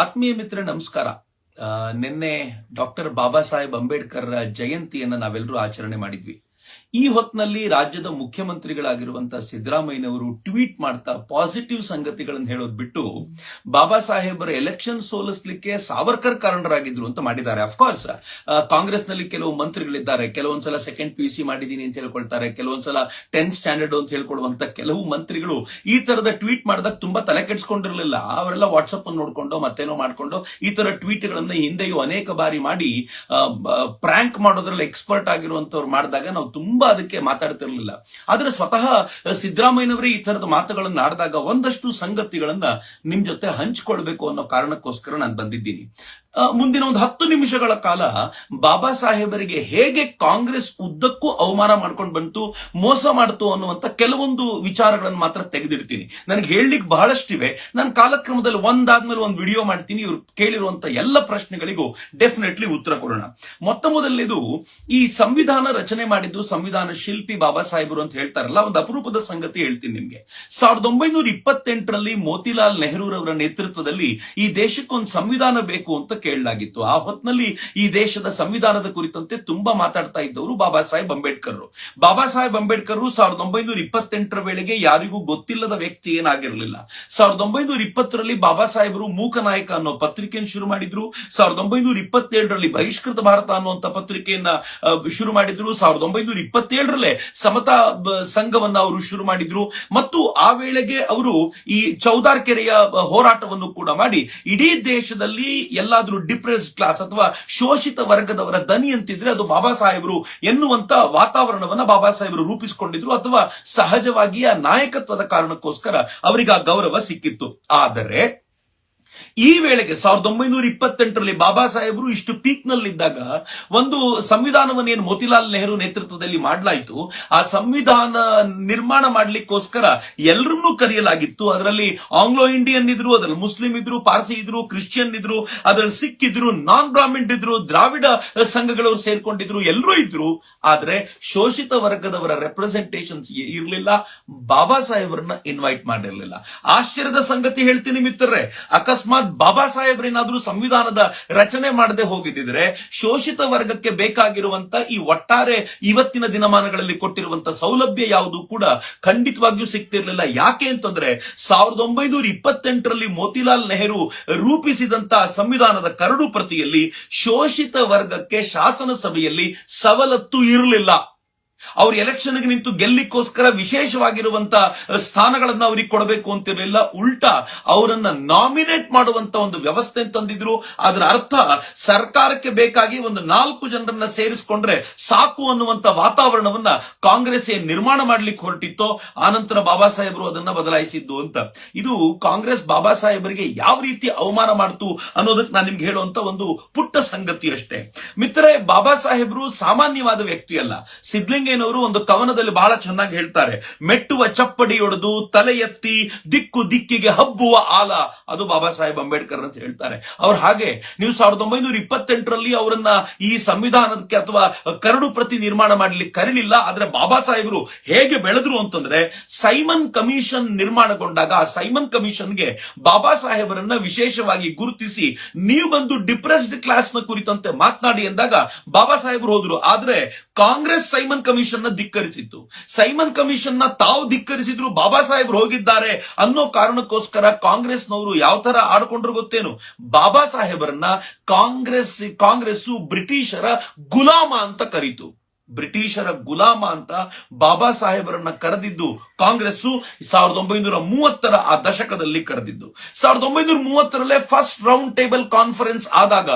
ಆತ್ಮೀಯ ಮಿತ್ರ ನಮಸ್ಕಾರ. ನಿನ್ನೆ ಡಾಕ್ಟರ್ ಬಾಬಾ ಸಾಹೇಬ್ ಅಂಬೇಡ್ಕರ್ ಜಯಂತಿಯನ್ನ ನಾವೆಲ್ಲರೂ ಆಚರಣೆ ಮಾಡಿದ್ವಿ. ಈ ಹೊತ್ತಿನಲ್ಲಿ ರಾಜ್ಯದ ಮುಖ್ಯಮಂತ್ರಿಗಳಾಗಿರುವಂತಹ ಸಿದ್ದರಾಮಯ್ಯನವರು ಟ್ವೀಟ್ ಮಾಡ್ತಾ ಪಾಸಿಟಿವ್ ಸಂಗತಿಗಳನ್ನು ಹೇಳೋದು ಬಿಟ್ಟು ಬಾಬಾ ಸಾಹೇಬರ ಎಲೆಕ್ಷನ್ ಸೋಲಿಸ್ಲಿಕ್ಕೆ ಸಾವರ್ಕರ್ ಕಾರಣರಾಗಿದ್ರು ಅಂತ ಮಾಡಿದ್ದಾರೆ. ಅಫ್ಕೋರ್ಸ್ ಕಾಂಗ್ರೆಸ್ನಲ್ಲಿ ಕೆಲವು ಮಂತ್ರಿಗಳಿದ್ದಾರೆ. ಕೆಲವೊಂದ್ಸಲ ಸೆಕೆಂಡ್ ಪಿ ಯು ಸಿ ಮಾಡಿದೀನಿ ಅಂತ ಹೇಳ್ಕೊಳ್ತಾರೆ. ಕೆಲವೊಂದ್ಸಲ ಟೆಂತ್ ಸ್ಟ್ಯಾಂಡರ್ಡ್ ಅಂತ ಹೇಳ್ಕೊಳ್ಳುವಂತ ಕೆಲವು ಮಂತ್ರಿಗಳು ಈ ತರದ ಟ್ವೀಟ್ ಮಾಡಿದಾಗ ತುಂಬಾ ತಲೆ ಕೆಡ್ಸ್ಕೊಂಡಿರ್ಲಿಲ್ಲ. ಅವರೆಲ್ಲ ವಾಟ್ಸ್ಆಪ್ ಅನ್ನು ನೋಡ್ಕೊಂಡು ಮತ್ತೇನೋ ಮಾಡ್ಕೊಂಡು ಈ ತರ ಟ್ವೀಟ್ ಗಳನ್ನ ಹಿಂದೆಯೂ ಅನೇಕ ಬಾರಿ ಮಾಡಿ ಪ್ರ್ಯಾಂಕ್ ಮಾಡೋದ್ರಲ್ಲಿ ಎಕ್ಸ್ಪರ್ಟ್ ಆಗಿರುವಂತವ್ರು ಮಾಡಿದಾಗ ನಾವು ತುಂಬಾ ಅದಕ್ಕೆ ಮಾತಾಡ್ತಿರ್ಲಿಲ್ಲ. ಆದ್ರೆ ಸ್ವತಃ ಸಿದ್ದರಾಮಯ್ಯನವರೇ ಈ ತರದ ಮಾತುಗಳನ್ನು ಆಡಿದಾಗ ಒಂದಷ್ಟು ಸಂಗತಿಗಳನ್ನ ನಿಮ್ ಜೊತೆ ಹಂಚಿಕೊಳ್ಬೇಕು ಅನ್ನೋ ಕಾರಣಕ್ಕೋಸ್ಕರ ನಾನು ಬಂದಿದ್ದೀನಿ. ಮುಂದಿನ ಒಂದು ಹತ್ತು ನಿಮಿಷಗಳ ಕಾಲ ಬಾಬಾ ಸಾಹೇಬರಿಗೆ ಹೇಗೆ ಕಾಂಗ್ರೆಸ್ ಉದ್ದಕ್ಕೂ ಅವಮಾನ ಮಾಡ್ಕೊಂಡು ಬಂತು, ಮೋಸ ಮಾಡ್ತು ಅನ್ನುವಂತ ಕೆಲವೊಂದು ವಿಚಾರಗಳನ್ನು ಮಾತ್ರ ತೆಗೆದಿಡ್ತೀನಿ. ನನಗೆ ಹೇಳಲಿಕ್ಕೆ ಬಹಳಷ್ಟಿವೆ. ನಾನು ಕಾಲಕ್ರಮದಲ್ಲಿ ಒಂದಾದ್ಮೇಲೆ ಒಂದು ವಿಡಿಯೋ ಮಾಡ್ತೀನಿ, ಇವ್ರು ಕೇಳಿರುವಂತ ಎಲ್ಲ ಪ್ರಶ್ನೆಗಳಿಗೂ ಡೆಫಿನೆಟ್ಲಿ ಉತ್ತರ ಕೊಡೋಣ. ಮೊತ್ತ ಮೊದಲನೇದು, ಈ ಸಂವಿಧಾನ ರಚನೆ ಮಾಡಿದ್ದು ಸಂವಿಧಾನ ಶಿಲ್ಪಿ ಬಾಬಾ ಸಾಹೇಬರು ಅಂತ ಹೇಳ್ತಾರಲ್ಲ, ಒಂದು ಅಪರೂಪದ ಸಂಗತಿ ಹೇಳ್ತೀನಿ ನಿಮ್ಗೆ. ಸಾವಿರದ ಒಂಬೈನೂರ ಇಪ್ಪತ್ತೆಂಟರಲ್ಲಿ ಮೋತಿಲಾಲ್ ನೆಹರೂರವರ ನೇತೃತ್ವದಲ್ಲಿ ಈ ದೇಶಕ್ಕೊಂದು ಸಂವಿಧಾನ ಬೇಕು ಅಂತ ಕೇಳಲಾಗಿತ್ತು. ಆ ಹೊತ್ತಿನಲ್ಲಿ ಈ ದೇಶದ ಸಂವಿಧಾನದ ಕುರಿತಂತೆ ತುಂಬಾ ಮಾತಾಡ್ತಾ ಇದ್ದವರು ಬಾಬಾ ಸಾಹೇಬ್ ಅಂಬೇಡ್ಕರ್ ಬಾಬಾ ಸಾಹೇಬ್ ಅಂಬೇಡ್ಕರ್ ಸಾವಿರದ ಒಂಬೈನೂರ ಇಪ್ಪತ್ತೆಂಟರ ವೇಳೆಗೆ ಯಾರಿಗೂ ಗೊತ್ತಿಲ್ಲದ ವ್ಯಕ್ತಿ ಏನಾಗಿರಲಿಲ್ಲ. ಸಾವಿರದ ಒಂಬೈನೂರ ಇಪ್ಪತ್ತರಲ್ಲಿ ಬಾಬಾ ಸಾಹೇಬರು ಮೂಕನಾಯಕ ಅನ್ನೋ ಪತ್ರಿಕೆಯನ್ನು ಶುರು ಮಾಡಿದ್ರು. ಸಾವಿರದ ಒಂಬೈನೂರ ಇಪ್ಪತ್ತೇಳರಲ್ಲಿ ಬಹಿಷ್ಕೃತ ಭಾರತ ಅನ್ನುವಂತ ಪತ್ರಿಕೆಯನ್ನ ಶುರು ಮಾಡಿದ್ರು. ಸಾವಿರದ ಒಂಬೈನೂರ ಇಪ್ಪತ್ತೇಳರಲ್ಲೇ ಸಮತಾ ಸಂಘವನ್ನ ಅವರು ಶುರು ಮಾಡಿದ್ರು. ಮತ್ತು ಆ ವೇಳೆಗೆ ಅವರು ಈ ಚೌದಾರ್ ಕೆರೆಯ ಹೋರಾಟವನ್ನು ಕೂಡ ಮಾಡಿ ಇಡೀ ದೇಶದಲ್ಲಿ ಎಲ್ಲಾದ್ರೂ ಡಿಪ್ರೆಸ್ ಕ್ಲಾಸ್ ಅಥವಾ ಶೋಷಿತ ವರ್ಗದವರ ದನಿ ಅಂತಿದ್ರೆ ಅದು ಬಾಬಾ ಸಾಹೇಬರು ಎನ್ನುವಂತ ವಾತಾವರಣವನ್ನ ಬಾಬಾ ಸಾಹೇಬರು ರೂಪಿಸಿಕೊಂಡಿದ್ರು ಅಥವಾ ಸಹಜವಾಗಿ ಆ ನಾಯಕತ್ವದ ಕಾರಣಕ್ಕೋಸ್ಕರ ಅವರಿಗೆ ಆ ಗೌರವ ಸಿಕ್ಕಿತ್ತು. ಆದರೆ ಈ ವೇಳೆಗೆ ಸಾವಿರದ ಒಂಬೈನೂರ ಇಪ್ಪತ್ತೆಂಟರಲ್ಲಿ ಬಾಬಾ ಸಾಹೇಬರು ಇಷ್ಟು ಪೀಕ್ ನಲ್ಲಿದ್ದಾಗ ಒಂದು ಸಂವಿಧಾನವನ್ನು ಏನು ಮೋತಿಲಾಲ್ ನೆಹರು ನೇತೃತ್ವದಲ್ಲಿ ಮಾಡಲಾಯಿತು. ಆ ಸಂವಿಧಾನ ನಿರ್ಮಾಣ ಮಾಡ್ಲಿಕ್ಕೋಸ್ಕರ ಎಲ್ಲರನ್ನೂ ಕರೆಯಲಾಗಿತ್ತು. ಅದರಲ್ಲಿ ಆಂಗ್ಲೋ ಇಂಡಿಯನ್ ಇದ್ರು, ಅದರಲ್ಲಿ ಮುಸ್ಲಿಂ ಇದ್ರು, ಪಾರ್ಸಿ ಇದ್ರು, ಕ್ರಿಶ್ಚಿಯನ್ ಇದ್ರು, ಅದರಲ್ಲಿ ಸಿಖ್ ಇದ್ರು, ನಾನ್ ಬ್ರಾಹ್ಮಿನ್ ಇದ್ರು, ದ್ರಾವಿಡ ಸಂಘಗಳವರು ಸೇರ್ಕೊಂಡಿದ್ರು ಎಲ್ಲರೂ ಇದ್ರು. ಆದ್ರೆ ಶೋಷಿತ ವರ್ಗದವರ ರೆಪ್ರೆಸೆಂಟೇಷನ್ಸ್ ಇರಲಿಲ್ಲ. ಬಾಬಾ ಸಾಹೇಬರನ್ನ ಇನ್ವೈಟ್ ಮಾಡಿರಲಿಲ್ಲ. ಆಶ್ಚರ್ಯದ ಸಂಗತಿ ಹೇಳ್ತೀನಿ ಮಿತ್ರರೇ, ಅಕಸ್ಮಾತ್ ಬಾಬಾ ಸಾಹೇಬ್ರೇನಾದ್ರೂ ಸಂವಿಧಾನದ ರಚನೆ ಮಾಡದೆ ಹೋಗಿದ್ದಿದ್ರೆ ಶೋಷಿತ ವರ್ಗಕ್ಕೆ ಬೇಕಾಗಿರುವಂತ ಈ ಒಟ್ಟಾರೆ ಇವತ್ತಿನ ದಿನಮಾನಗಳಲ್ಲಿ ಕೊಟ್ಟಿರುವಂತ ಸೌಲಭ್ಯ ಯಾವುದು ಕೂಡ ಖಂಡಿತವಾಗಿಯೂ ಸಿಗ್ತಿರ್ಲಿಲ್ಲ. ಯಾಕೆ ಅಂತಂದ್ರೆ ಸಾವಿರದ ಒಂಬೈನೂರ ಇಪ್ಪತ್ತೆಂಟರಲ್ಲಿ ಮೋತಿಲಾಲ್ ನೆಹರು ರೂಪಿಸಿದಂತ ಸಂವಿಧಾನದ ಕರಡು ಪ್ರತಿಯಲ್ಲಿ ಶೋಷಿತ ವರ್ಗಕ್ಕೆ ಶಾಸನ ಸಭೆಯಲ್ಲಿ ಸವಲತ್ತು ಇರಲಿಲ್ಲ. ಅವ್ರ ಎಲೆಕ್ಷನ್ಗೆ ನಿಂತು ಗೆಲ್ಲಿಕ್ಕೋಸ್ಕರ ವಿಶೇಷವಾಗಿರುವಂತ ಸ್ಥಾನಗಳನ್ನ ಅವ್ರಿಗೆ ಕೊಡಬೇಕು ಅಂತಿರಲಿಲ್ಲ. ಉಲ್ಟ ಅವರನ್ನ ನಾಮಿನೇಟ್ ಮಾಡುವಂತ ಒಂದು ವ್ಯವಸ್ಥೆ ತಂದಿದ್ರು. ಅದರ ಅರ್ಥ ಸರ್ಕಾರಕ್ಕೆ ಬೇಕಾಗಿ ಒಂದು ನಾಲ್ಕು ಜನರನ್ನ ಸೇರಿಸಿಕೊಂಡ್ರೆ ಸಾಕು ಅನ್ನುವಂತ ವಾತಾವರಣವನ್ನ ಕಾಂಗ್ರೆಸ್ ನಿರ್ಮಾಣ ಮಾಡ್ಲಿಕ್ಕೆ ಹೊರಟಿತ್ತೋ. ಆನಂತರ ಬಾಬಾ ಸಾಹೇಬರು ಅದನ್ನ ಬದಲಾಯಿಸಿದ್ದು ಅಂತ. ಇದು ಕಾಂಗ್ರೆಸ್ ಬಾಬಾ ಸಾಹೇಬರಿಗೆ ಯಾವ ರೀತಿ ಅವಮಾನ ಮಾಡ್ತು ಅನ್ನೋದಕ್ಕೆ ನಾನು ನಿಮ್ಗೆ ಹೇಳುವಂತ ಒಂದು ಪುಟ್ಟ ಸಂಗತಿ ಅಷ್ಟೇ ಮಿತ್ರರೇ, ಬಾಬಾ ಸಾಹೇಬರು ಸಾಮಾನ್ಯವಾದ ವ್ಯಕ್ತಿ ಅಲ್ಲ ಸಿದ್ಲಿಂಗಯ್ಯನವರು ಒಂದು ಕವನದಲ್ಲಿ ಬಹಳ ಚೆನ್ನಾಗಿ ಹೇಳ್ತಾರೆ, ಮೆಟ್ಟುವ ಚಪ್ಪಡಿ ಒಡೆದು ತಲೆ ಎತ್ತಿ ದಿಕ್ಕು ದಿಕ್ಕಿಗೆ ಹಬ್ಬುವ ಆಲ. ಅದು ಬಾಬಾ ಸಾಹೇಬ್ ಅಂಬೇಡ್ಕರ್ ಅಂತ ಹೇಳ್ತಾರೆ. ಅವ್ರು ಹಾಗೆ, ನೀವು ಸಾವಿರದ ಒಂಬೈನೂರ ಇಪ್ಪತ್ತೆಂಟರಲ್ಲಿ ಅವರನ್ನ ಈ ಸಂವಿಧಾನಕ್ಕೆ ಅಥವಾ ಕರಡು ಪ್ರತಿ ನಿರ್ಮಾಣ ಮಾಡಲಿಕ್ಕೆ ಕರೀಲಿಲ್ಲ, ಆದ್ರೆ ಬಾಬಾ ಸಾಹೇಬರು ಹೇಗೆ ಬೆಳೆದ್ರು ಅಂತಂದ್ರೆ, ಸೈಮನ್ ಕಮಿಷನ್ ನಿರ್ಮಾಣಗೊಂಡಾಗ ಆ ಸೈಮನ್ ಕಮಿಷನ್ಗೆ ಬಾಬಾ ಸಾಹೇಬರನ್ನ ವಿಶೇಷವಾಗಿ ಗುರುತಿಸಿ, ನೀವು ಬಂದು ಡಿಪ್ರೆಸ್ಡ್ ಕ್ಲಾಸ್ನ ಕುರಿತಂತೆ ಮಾತನಾಡಿ ಎಂದಾಗ ಬಾಬಾ ಸಾಹೇಬರು ಹೋದ್ರು. ಆದ್ರೆ ಕಾಂಗ್ರೆಸ್ ಸೈಮನ್ ಕಮಿಷನ್ ನ ಧಿಕ್ಕರಿಸಿತ್ತು. ಸೈಮನ್ ಕಮಿಷನ್ನ ತಾವು ಧಿಕ್ಕರಿಸಿದ್ರು ಬಾಬಾ ಸಾಹೇಬ್ರು ಹೋಗಿದ್ದಾರೆ ಅನ್ನೋ ಕಾರಣಕ್ಕೋಸ್ಕರ ಕಾಂಗ್ರೆಸ್ನವರು ಯಾವ ತರ ಆಡ್ಕೊಂಡ್ರು ಗೊತ್ತೇನು? ಬಾಬಾ ಸಾಹೇಬರನ್ನ ಕಾಂಗ್ರೆಸ್, ಕಾಂಗ್ರೆಸ್ಸು ಬ್ರಿಟಿಷರ ಗುಲಾಮ ಅಂತ ಕರೀತು. ಬ್ರಿಟಿಷರ ಗುಲಾಮ ಅಂತ ಬಾಬಾ ಸಾಹೇಬರನ್ನ ಕರೆದಿದ್ದು ಕಾಂಗ್ರೆಸ್ ಸಾವಿರದ ಒಂಬೈನೂರ ಮೂವತ್ತರ ಆ ದಶಕದಲ್ಲಿ ಕರೆದಿದ್ದು. ಸಾವಿರದ ಒಂಬೈನೂರ ಮೂವತ್ತರಲ್ಲೇ ಫಸ್ಟ್ ರೌಂಡ್ ಟೇಬಲ್ ಕಾನ್ಫರೆನ್ಸ್ ಆದಾಗ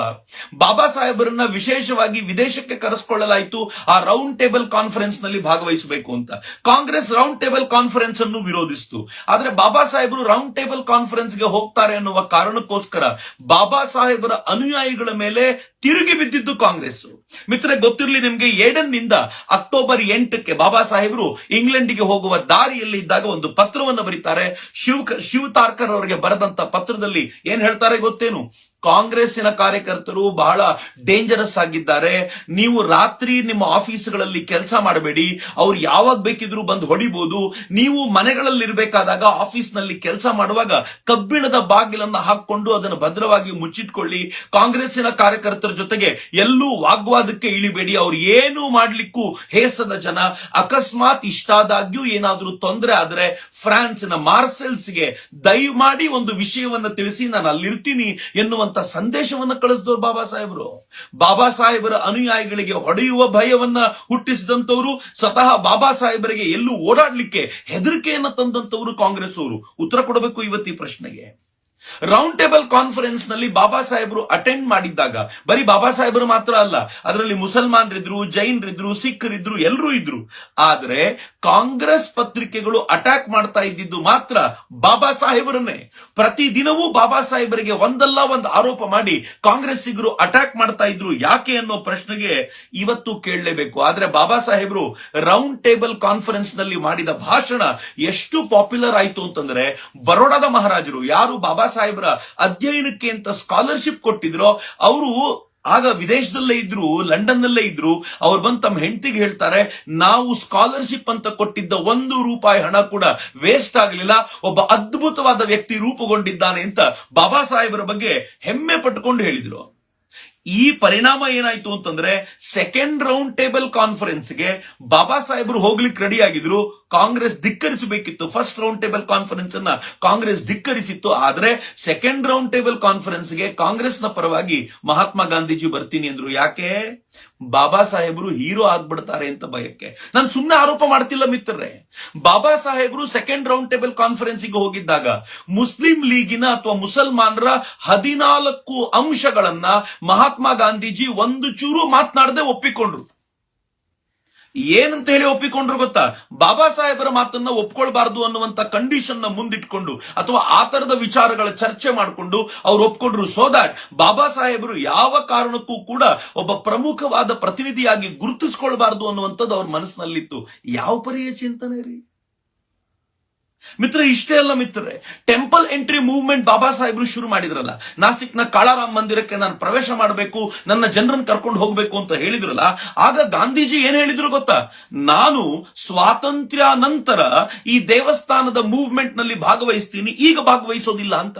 ಬಾಬಾ ಸಾಹೇಬರನ್ನ ವಿಶೇಷವಾಗಿ ವಿದೇಶಕ್ಕೆ ಕರೆಸಿಕೊಳ್ಳಲಾಯಿತು. ಆ ರೌಂಡ್ ಟೇಬಲ್ ಕಾನ್ಫರೆನ್ಸ್ನಲ್ಲಿ ಭಾಗವಹಿಸಬೇಕು ಅಂತ. ಕಾಂಗ್ರೆಸ್ ರೌಂಡ್ ಟೇಬಲ್ ಕಾನ್ಫರೆನ್ಸ್ ಅನ್ನು ವಿರೋಧಿಸಿತು. ಆದ್ರೆ ಬಾಬಾ ಸಾಹೇಬರು ರೌಂಡ್ ಟೇಬಲ್ ಕಾನ್ಫರೆನ್ಸ್ಗೆ ಹೋಗ್ತಾರೆ ಅನ್ನುವ ಕಾರಣಕ್ಕೋಸ್ಕರ ಬಾಬಾ ಸಾಹೇಬರ ಅನುಯಾಯಿಗಳ ಮೇಲೆ ತಿರುಗಿ ಬಿದ್ದಿದ್ದು ಕಾಂಗ್ರೆಸ್ ಮಿತ್ರ ಗೊತ್ತಿರಲಿ ನಿಮ್ಗೆ ಏಡನ್ನಿಂದ ಅಕ್ಟೋಬರ್ ಎಂಟಕ್ಕೆ ಬಾಬಾ ಸಾಹೇಬರು ಇಂಗ್ಲೆಂಡಿಗೆ ಹೋಗುವ ದಾರಿಯಲ್ಲಿ ಇದ್ದಾಗ ಒಂದು ಪತ್ರವನ್ನು ಬರೀತಾರೆ. ಶಿವ ಶಿವತಾರ್ಕರ್ ಅವರಿಗೆ ಬರೆದಂತ ಪತ್ರದಲ್ಲಿ ಏನ್ ಹೇಳ್ತಾರೆ ಗೊತ್ತೇನು? ಕಾಂಗ್ರೆಸ್ಸಿನ ಕಾರ್ಯಕರ್ತರು ಬಹಳ ಡೇಂಜರಸ್ ಆಗಿದ್ದಾರೆ. ನೀವು ರಾತ್ರಿ ನಿಮ್ಮ ಆಫೀಸ್ಗಳಲ್ಲಿ ಕೆಲಸ ಮಾಡಬೇಡಿ. ಅವ್ರು ಯಾವಾಗ ಬೇಕಿದ್ರು ಬಂದು ಹೊಡಿಬಹುದು ನೀವು ಮನೆಗಳಲ್ಲಿ ಇರಬೇಕಾದಾಗ ಆಫೀಸ್ನಲ್ಲಿ ಕೆಲಸ ಮಾಡುವಾಗ ಕಬ್ಬಿಣದ ಬಾಗಿಲನ್ನ ಹಾಕೊಂಡು ಅದನ್ನು ಭದ್ರವಾಗಿ ಮುಚ್ಚಿಟ್ಕೊಳ್ಳಿ. ಕಾಂಗ್ರೆಸ್ಸಿನ ಕಾರ್ಯಕರ್ತರ ಜೊತೆಗೆ ಎಲ್ಲೂ ವಾಗ್ವಾದಕ್ಕೆ ಇಳಿಬೇಡಿ. ಅವ್ರು ಏನು ಮಾಡ್ಲಿಕ್ಕೂ ಹೇಸದ ಜನ. ಅಕಸ್ಮಾತ್ ಇಷ್ಟಾದಾಗ್ಯೂ ಏನಾದರೂ ತೊಂದರೆ ಆದ್ರೆ ಫ್ರಾನ್ಸ್ನ ಮಾರ್ಸೆಲ್ಸ್ಗೆ ದಯಮಾಡಿ ಒಂದು ವಿಷಯವನ್ನ ತಿಳಿಸಿ. ನಾನು ಅಲ್ಲಿರ್ತೀನಿ ಎನ್ನುವಂತ ಸಂದೇಶವನ್ನ ಕಳಿಸಿದವರು ಬಾಬಾ ಸಾಹೇಬರು. ಬಾಬಾ ಸಾಹೇಬರ ಅನುಯಾಯಿಗಳಿಗೆ ಹೊಡೆಯುವ ಭಯವನ್ನ ಹುಟ್ಟಿಸಿದಂತವರು ಸ್ವತಃ ಬಾಬಾ ಸಾಹೇಬರಿಗೆ ಎಲ್ಲೂ ಓಡಾಡ್ಲಿಕ್ಕೆ ಹೆದರಿಕೆಯನ್ನ ತಂದಂತವರು ಕಾಂಗ್ರೆಸ್ ಅವರು ಉತ್ತರ ಕೊಡಬೇಕು ಇವತ್ತು ಪ್ರಶ್ನೆಗೆ. ರೌಂಡ್ ಟೇಬಲ್ ಕಾನ್ಫರೆನ್ಸ್ನಲ್ಲಿ ಬಾಬಾ ಸಾಹೇಬರು ಅಟೆಂಡ್ ಮಾಡಿದ್ದಾಗ, ಬರೀ ಬಾಬಾ ಸಾಹೇಬರು ಮಾತ್ರ ಅಲ್ಲ, ಅದರಲ್ಲಿ ಮುಸಲ್ಮಾನರಿದ್ರು, ಜೈನರಿದ್ರು, ಸಿಖ್ರಿದ್ರು, ಎಲ್ಲರೂ ಇದ್ರು. ಆದ್ರೆ ಕಾಂಗ್ರೆಸ್ ಪತ್ರಿಕೆಗಳು ಅಟ್ಯಾಕ್ ಮಾಡ್ತಾ ಇದ್ದಿದ್ದು ಮಾತ್ರ ಬಾಬಾ ಸಾಹೇಬರನ್ನೇ. ಪ್ರತಿ ದಿನವೂ ಬಾಬಾ ಸಾಹೇಬರಿಗೆ ಒಂದಲ್ಲ ಒಂದು ಆರೋಪ ಮಾಡಿ ಕಾಂಗ್ರೆಸ್ಸಿಗರು ಅಟ್ಯಾಕ್ ಮಾಡ್ತಾ ಇದ್ರು. ಯಾಕೆ ಅನ್ನೋ ಪ್ರಶ್ನೆಗೆ ಇವತ್ತು ಕೇಳಲೇಬೇಕು. ಆದ್ರೆ ಬಾಬಾ ಸಾಹೇಬರು ರೌಂಡ್ ಟೇಬಲ್ ಕಾನ್ಫರೆನ್ಸ್ನಲ್ಲಿ ಮಾಡಿದ ಭಾಷಣ ಎಷ್ಟು ಪಾಪ್ಯುಲರ್ ಆಯ್ತು ಅಂತಂದ್ರೆ ಬರೋಡಾದ ಮಹಾರಾಜರು. ಯಾರು ಬಾಬಾ ಸಾಹೇಬರ ಅಧ್ಯಯನಕ್ಕೆ ಅಂತ ಸ್ಕಾಲರ್ಶಿಪ್ ಕೊಟ್ಟಿದ್ರು, ಅವರು ಆಗ ವಿದೇಶದಲ್ಲೇ ಇದ್ರು ಲಂಡನ್ ನಲ್ಲೇ ಇದ್ರು, ಅವ್ರು ಬಂದು ತಮ್ಮ ಹೆಂಡತಿಗೆ ಹೇಳ್ತಾರೆ, ನಾವು ಸ್ಕಾಲರ್ಶಿಪ್ ಅಂತ ಕೊಟ್ಟಿದ್ದ ಒಂದು ರೂಪಾಯಿ ಹಣ ಕೂಡ ವೇಸ್ಟ್ ಆಗಲಿಲ್ಲ, ಒಬ್ಬ ಅದ್ಭುತವಾದ ವ್ಯಕ್ತಿ ರೂಪುಗೊಂಡಿದ್ದಾನೆ ಅಂತ ಬಾಬಾ ಸಾಹೇಬರ ಬಗ್ಗೆ ಹೆಮ್ಮೆ ಪಟ್ಟುಕೊಂಡು ಹೇಳಿದ್ರು. ಈ ಪರಿಣಾಮ ಏನಾಯ್ತು ಅಂತಂದ್ರೆ ಸೆಕೆಂಡ್ ರೌಂಡ್ ಟೇಬಲ್ ಕಾನ್ಫರೆನ್ಸ್ಗೆ ಬಾಬಾ ಸಾಹೇಬರು ಹೋಗ್ಲಿಕ್ಕೆ ರೆಡಿ ಆಗಿದ್ರು ಕಾಂಗ್ರೆಸ್ ಧಿಕ್ಕರಿಸಬೇಕಿತ್ತು. ಫಸ್ಟ್ ರೌಂಡ್ ಟೇಬಲ್ ಕಾನ್ಫರೆನ್ಸ್ ಅನ್ನ ಕಾಂಗ್ರೆಸ್ ಧಿಕ್ಕರಿಸಿತ್ತು. ಆದ್ರೆ ಸೆಕೆಂಡ್ ರೌಂಡ್ ಟೇಬಲ್ ಕಾನ್ಫರೆನ್ಸ್ ಕಾನ್ಫರೆನ್ಸ್ಗೆ ಕಾಂಗ್ರೆಸ್ನ ಪರವಾಗಿ ಮಹಾತ್ಮ ಗಾಂಧೀಜಿ ಬರ್ತೀನಿ ಅಂದ್ರು. ಯಾಕೆ? ಬಾಬಾ ಸಾಹೇಬರು ಹೀರೋ ಆಗ್ಬಿಡ್ತಾರೆ ಅಂತ ಭಯಕ್ಕೆ. ನಾನು ಸುಮ್ಮನೆ ಆರೋಪ ಮಾಡ್ತಿಲ್ಲ ಮಿತ್ರರೇ. ಬಾಬಾ ಸಾಹೇಬರು ಸೆಕೆಂಡ್ ರೌಂಡ್ ಟೇಬಲ್ ಕಾನ್ಫರೆನ್ಸ್ಗೆ ಹೋಗಿದ್ದಾಗ ಮುಸ್ಲಿಂ ಲೀಗಿನ ಅಥವಾ ಮುಸಲ್ಮಾನರ ಹದಿನಾಲ್ಕು ಅಂಶಗಳನ್ನ ಮಹಾತ್ಮ ಗಾಂಧೀಜಿ ಒಂದು ಚೂರು ಮಾತನಾಡದೆ ಒಪ್ಪಿಕೊಂಡ್ರು. ಏನಂತ ಹೇಳಿ ಒಪ್ಪಿಕೊಂಡ್ರು ಗೊತ್ತಾ? ಬಾಬಾ ಸಾಹೇಬರ ಮಾತನ್ನ ಒಪ್ಕೊಳ್ಬಾರ್ದು ಅನ್ನುವಂತ ಕಂಡೀಷನ್ನ ಮುಂದಿಟ್ಕೊಂಡು ಅಥವಾ ಆ ತರದ ವಿಚಾರಗಳ ಚರ್ಚೆ ಮಾಡಿಕೊಂಡು ಅವ್ರು ಒಪ್ಕೊಂಡ್ರು. ಸೋ ದಾಟ್ ಬಾಬಾ ಸಾಹೇಬರು ಯಾವ ಕಾರಣಕ್ಕೂ ಕೂಡ ಒಬ್ಬ ಪ್ರಮುಖವಾದ ಪ್ರತಿನಿಧಿಯಾಗಿ ಗುರುತಿಸ್ಕೊಳ್ಬಾರ್ದು ಅನ್ನುವಂಥದ್ದು ಅವ್ರ ಮನಸ್ಸಿನಲ್ಲಿತ್ತು. ಯಾವ ಪರಿಯ ಚಿಂತನೆ ರೀ? ಮಿತ್ರ ಇಷ್ಟೇ ಅಲ್ಲ ಮಿತ್ರರೇ ಟೆಂಪಲ್ ಎಂಟ್ರಿ ಮೂವ್ಮೆಂಟ್ ಬಾಬಾ ಸಾಹೇಬ್ರು ಶುರು ಮಾಡಿದ್ರಲ್ಲ? ನಾಸಿಕ್ನ ಕಾಳಾರಾಮ್ ಮಂದಿರಕ್ಕೆ ನಾನು ಪ್ರವೇಶ ಮಾಡಬೇಕು, ನನ್ನ ಜನರನ್ನು ಕರ್ಕೊಂಡು ಹೋಗ್ಬೇಕು ಅಂತ ಹೇಳಿದ್ರಲ್ಲ? ಆಗ ಗಾಂಧೀಜಿ ಏನ್ ಹೇಳಿದ್ರು ಗೊತ್ತಾ? ನಾನು ಸ್ವಾತಂತ್ರ್ಯ ನಂತರ ಈ ದೇವಸ್ಥಾನದ ಮೂವ್ಮೆಂಟ್ನಲ್ಲಿ ಭಾಗವಹಿಸ್ತೀನಿ, ಈಗ ಭಾಗವಹಿಸೋದಿಲ್ಲ ಅಂತ.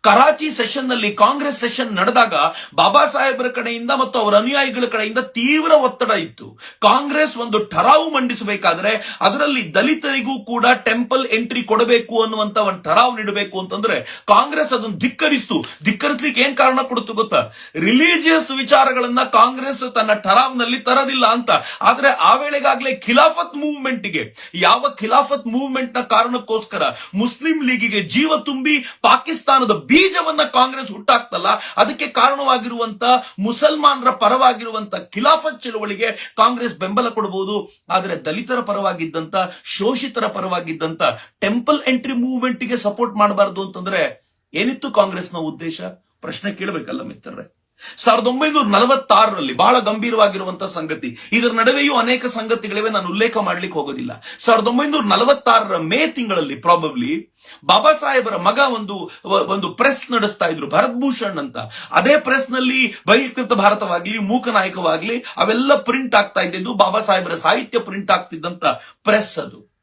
ಕರಾಚಿ ಸೆಷನ್ನಲ್ಲಿ ಕಾಂಗ್ರೆಸ್ ಸೆಷನ್ ನಡೆದಾಗ ಬಾಬಾ ಸಾಹೇಬರ ಕಡೆಯಿಂದ ಮತ್ತು ಅವರ ಅನುಯಾಯಿಗಳ ಕಡೆಯಿಂದ ತೀವ್ರ ಒತ್ತಡ ಇತ್ತು. ಕಾಂಗ್ರೆಸ್ ಒಂದು ಠರಾವು ಮಂಡಿಸಬೇಕಾದ್ರೆ ಅದರಲ್ಲಿ ದಲಿತರಿಗೂ ಕೂಡ ಟೆಂಪಲ್ ಎಂಟ್ರಿ ಕೊಡಬೇಕು ಅನ್ನುವಂತ ಒಂದು ಠರಾವು ನೀಡಬೇಕು ಅಂತಂದ್ರೆ ಕಾಂಗ್ರೆಸ್ ಅದನ್ನು ಧಿಕ್ಕರಿಸ್ತು. ಧಿಕ್ಕರಿಸ್ಲಿಕ್ಕೆ ಏನ್ ಕಾರಣ ಕೊಡುತ್ತು ಗೊತ್ತಾ? ರಿಲಿಜಿಯಸ್ ವಿಚಾರಗಳನ್ನ ಕಾಂಗ್ರೆಸ್ ತನ್ನ ಠರಾವ್ನಲ್ಲಿ ತರದಿಲ್ಲ ಅಂತ. ಆದ್ರೆ ಆ ವೇಳೆಗಾಗಲೇ ಖಿಲಾಫತ್ ಮೂವ್ಮೆಂಟ್ಗೆ ಯಾವ ಖಿಲಾಫತ್ ಮೂವ್ಮೆಂಟ್ನ ಕಾರಣಕ್ಕೋಸ್ಕರ ಮುಸ್ಲಿಂ ಲೀಗಿಗೆ ಜೀವ ತುಂಬಿ ಪಾಕಿಸ್ತಾನದ ಬೀಜವನ್ನ ಕಾಂಗ್ರೆಸ್ ಹುಟ್ಟಾಕ್ತಲ್ಲ, ಅದಕ್ಕೆ ಕಾರಣವಾಗಿರುವಂತ ಮುಸಲ್ಮಾನರ ಪರವಾಗಿರುವಂತ ಖಿಲಾಫತ್ ಚಳುವಳಿಗೆ ಕಾಂಗ್ರೆಸ್ ಬೆಂಬಲ ಕೊಡಬಹುದು ಆದರೆ ದಲಿತರ ಪರವಾಗಿದ್ದಂತ, ಶೋಷಿತರ ಪರವಾಗಿದ್ದಂತ, ಟೆಂಪಲ್ ಎಂಟ್ರಿ ಮೂವ್ಮೆಂಟ್ಗೆ ಸಪೋರ್ಟ್ ಮಾಡಬಾರದು ಅಂತಂದ್ರೆ ಏನಿತ್ತು ಕಾಂಗ್ರೆಸ್ನ ಉದ್ದೇಶ? ಪ್ರಶ್ನೆ ಕೇಳಬೇಕಲ್ಲ ಮಿತ್ರರೇ. ಸಾವಿರದ ಒಂಬೈನೂರ ನಲವತ್ತಾರರಲ್ಲಿ ಬಹಳ ಗಂಭೀರವಾಗಿರುವಂತಹ ಸಂಗತಿ. ಇದರ ನಡುವೆಯೂ ಅನೇಕ ಸಂಗತಿಗಳಿವೆ, ನಾನು ಉಲ್ಲೇಖ ಮಾಡ್ಲಿಕ್ಕೆ ಹೋಗೋದಿಲ್ಲ. ಸಾವಿರದ ಒಂಬೈನೂರ ನಲವತ್ತಾರರ ಮೇ ತಿಂಗಳಲ್ಲಿ ಪ್ರಾಬಬ್ಲಿ ಬಾಬಾ ಸಾಹೇಬರ ಮಗ ಒಂದು ಒಂದು ಪ್ರೆಸ್ ನಡೆಸ್ತಾ ಇದ್ರು, ಭರತ್ ಭೂಷಣ್ ಅಂತ. ಅದೇ ಪ್ರೆಸ್ನಲ್ಲಿ ಬಹಿಷ್ಕೃತ ಭಾರತವಾಗ್ಲಿ ಮೂಕನಾಯಕವಾಗ್ಲಿ ಅವೆಲ್ಲ ಪ್ರಿಂಟ್ ಆಗ್ತಾ ಇದ್ದಿದ್ದು ಬಾಬಾ ಸಾಹೇಬರ ಸಾಹಿತ್ಯ ಪ್ರಿಂಟ್ ಆಗ್ತಿದ್ದಂತ ಪ್ರೆಸ್ ಅದು.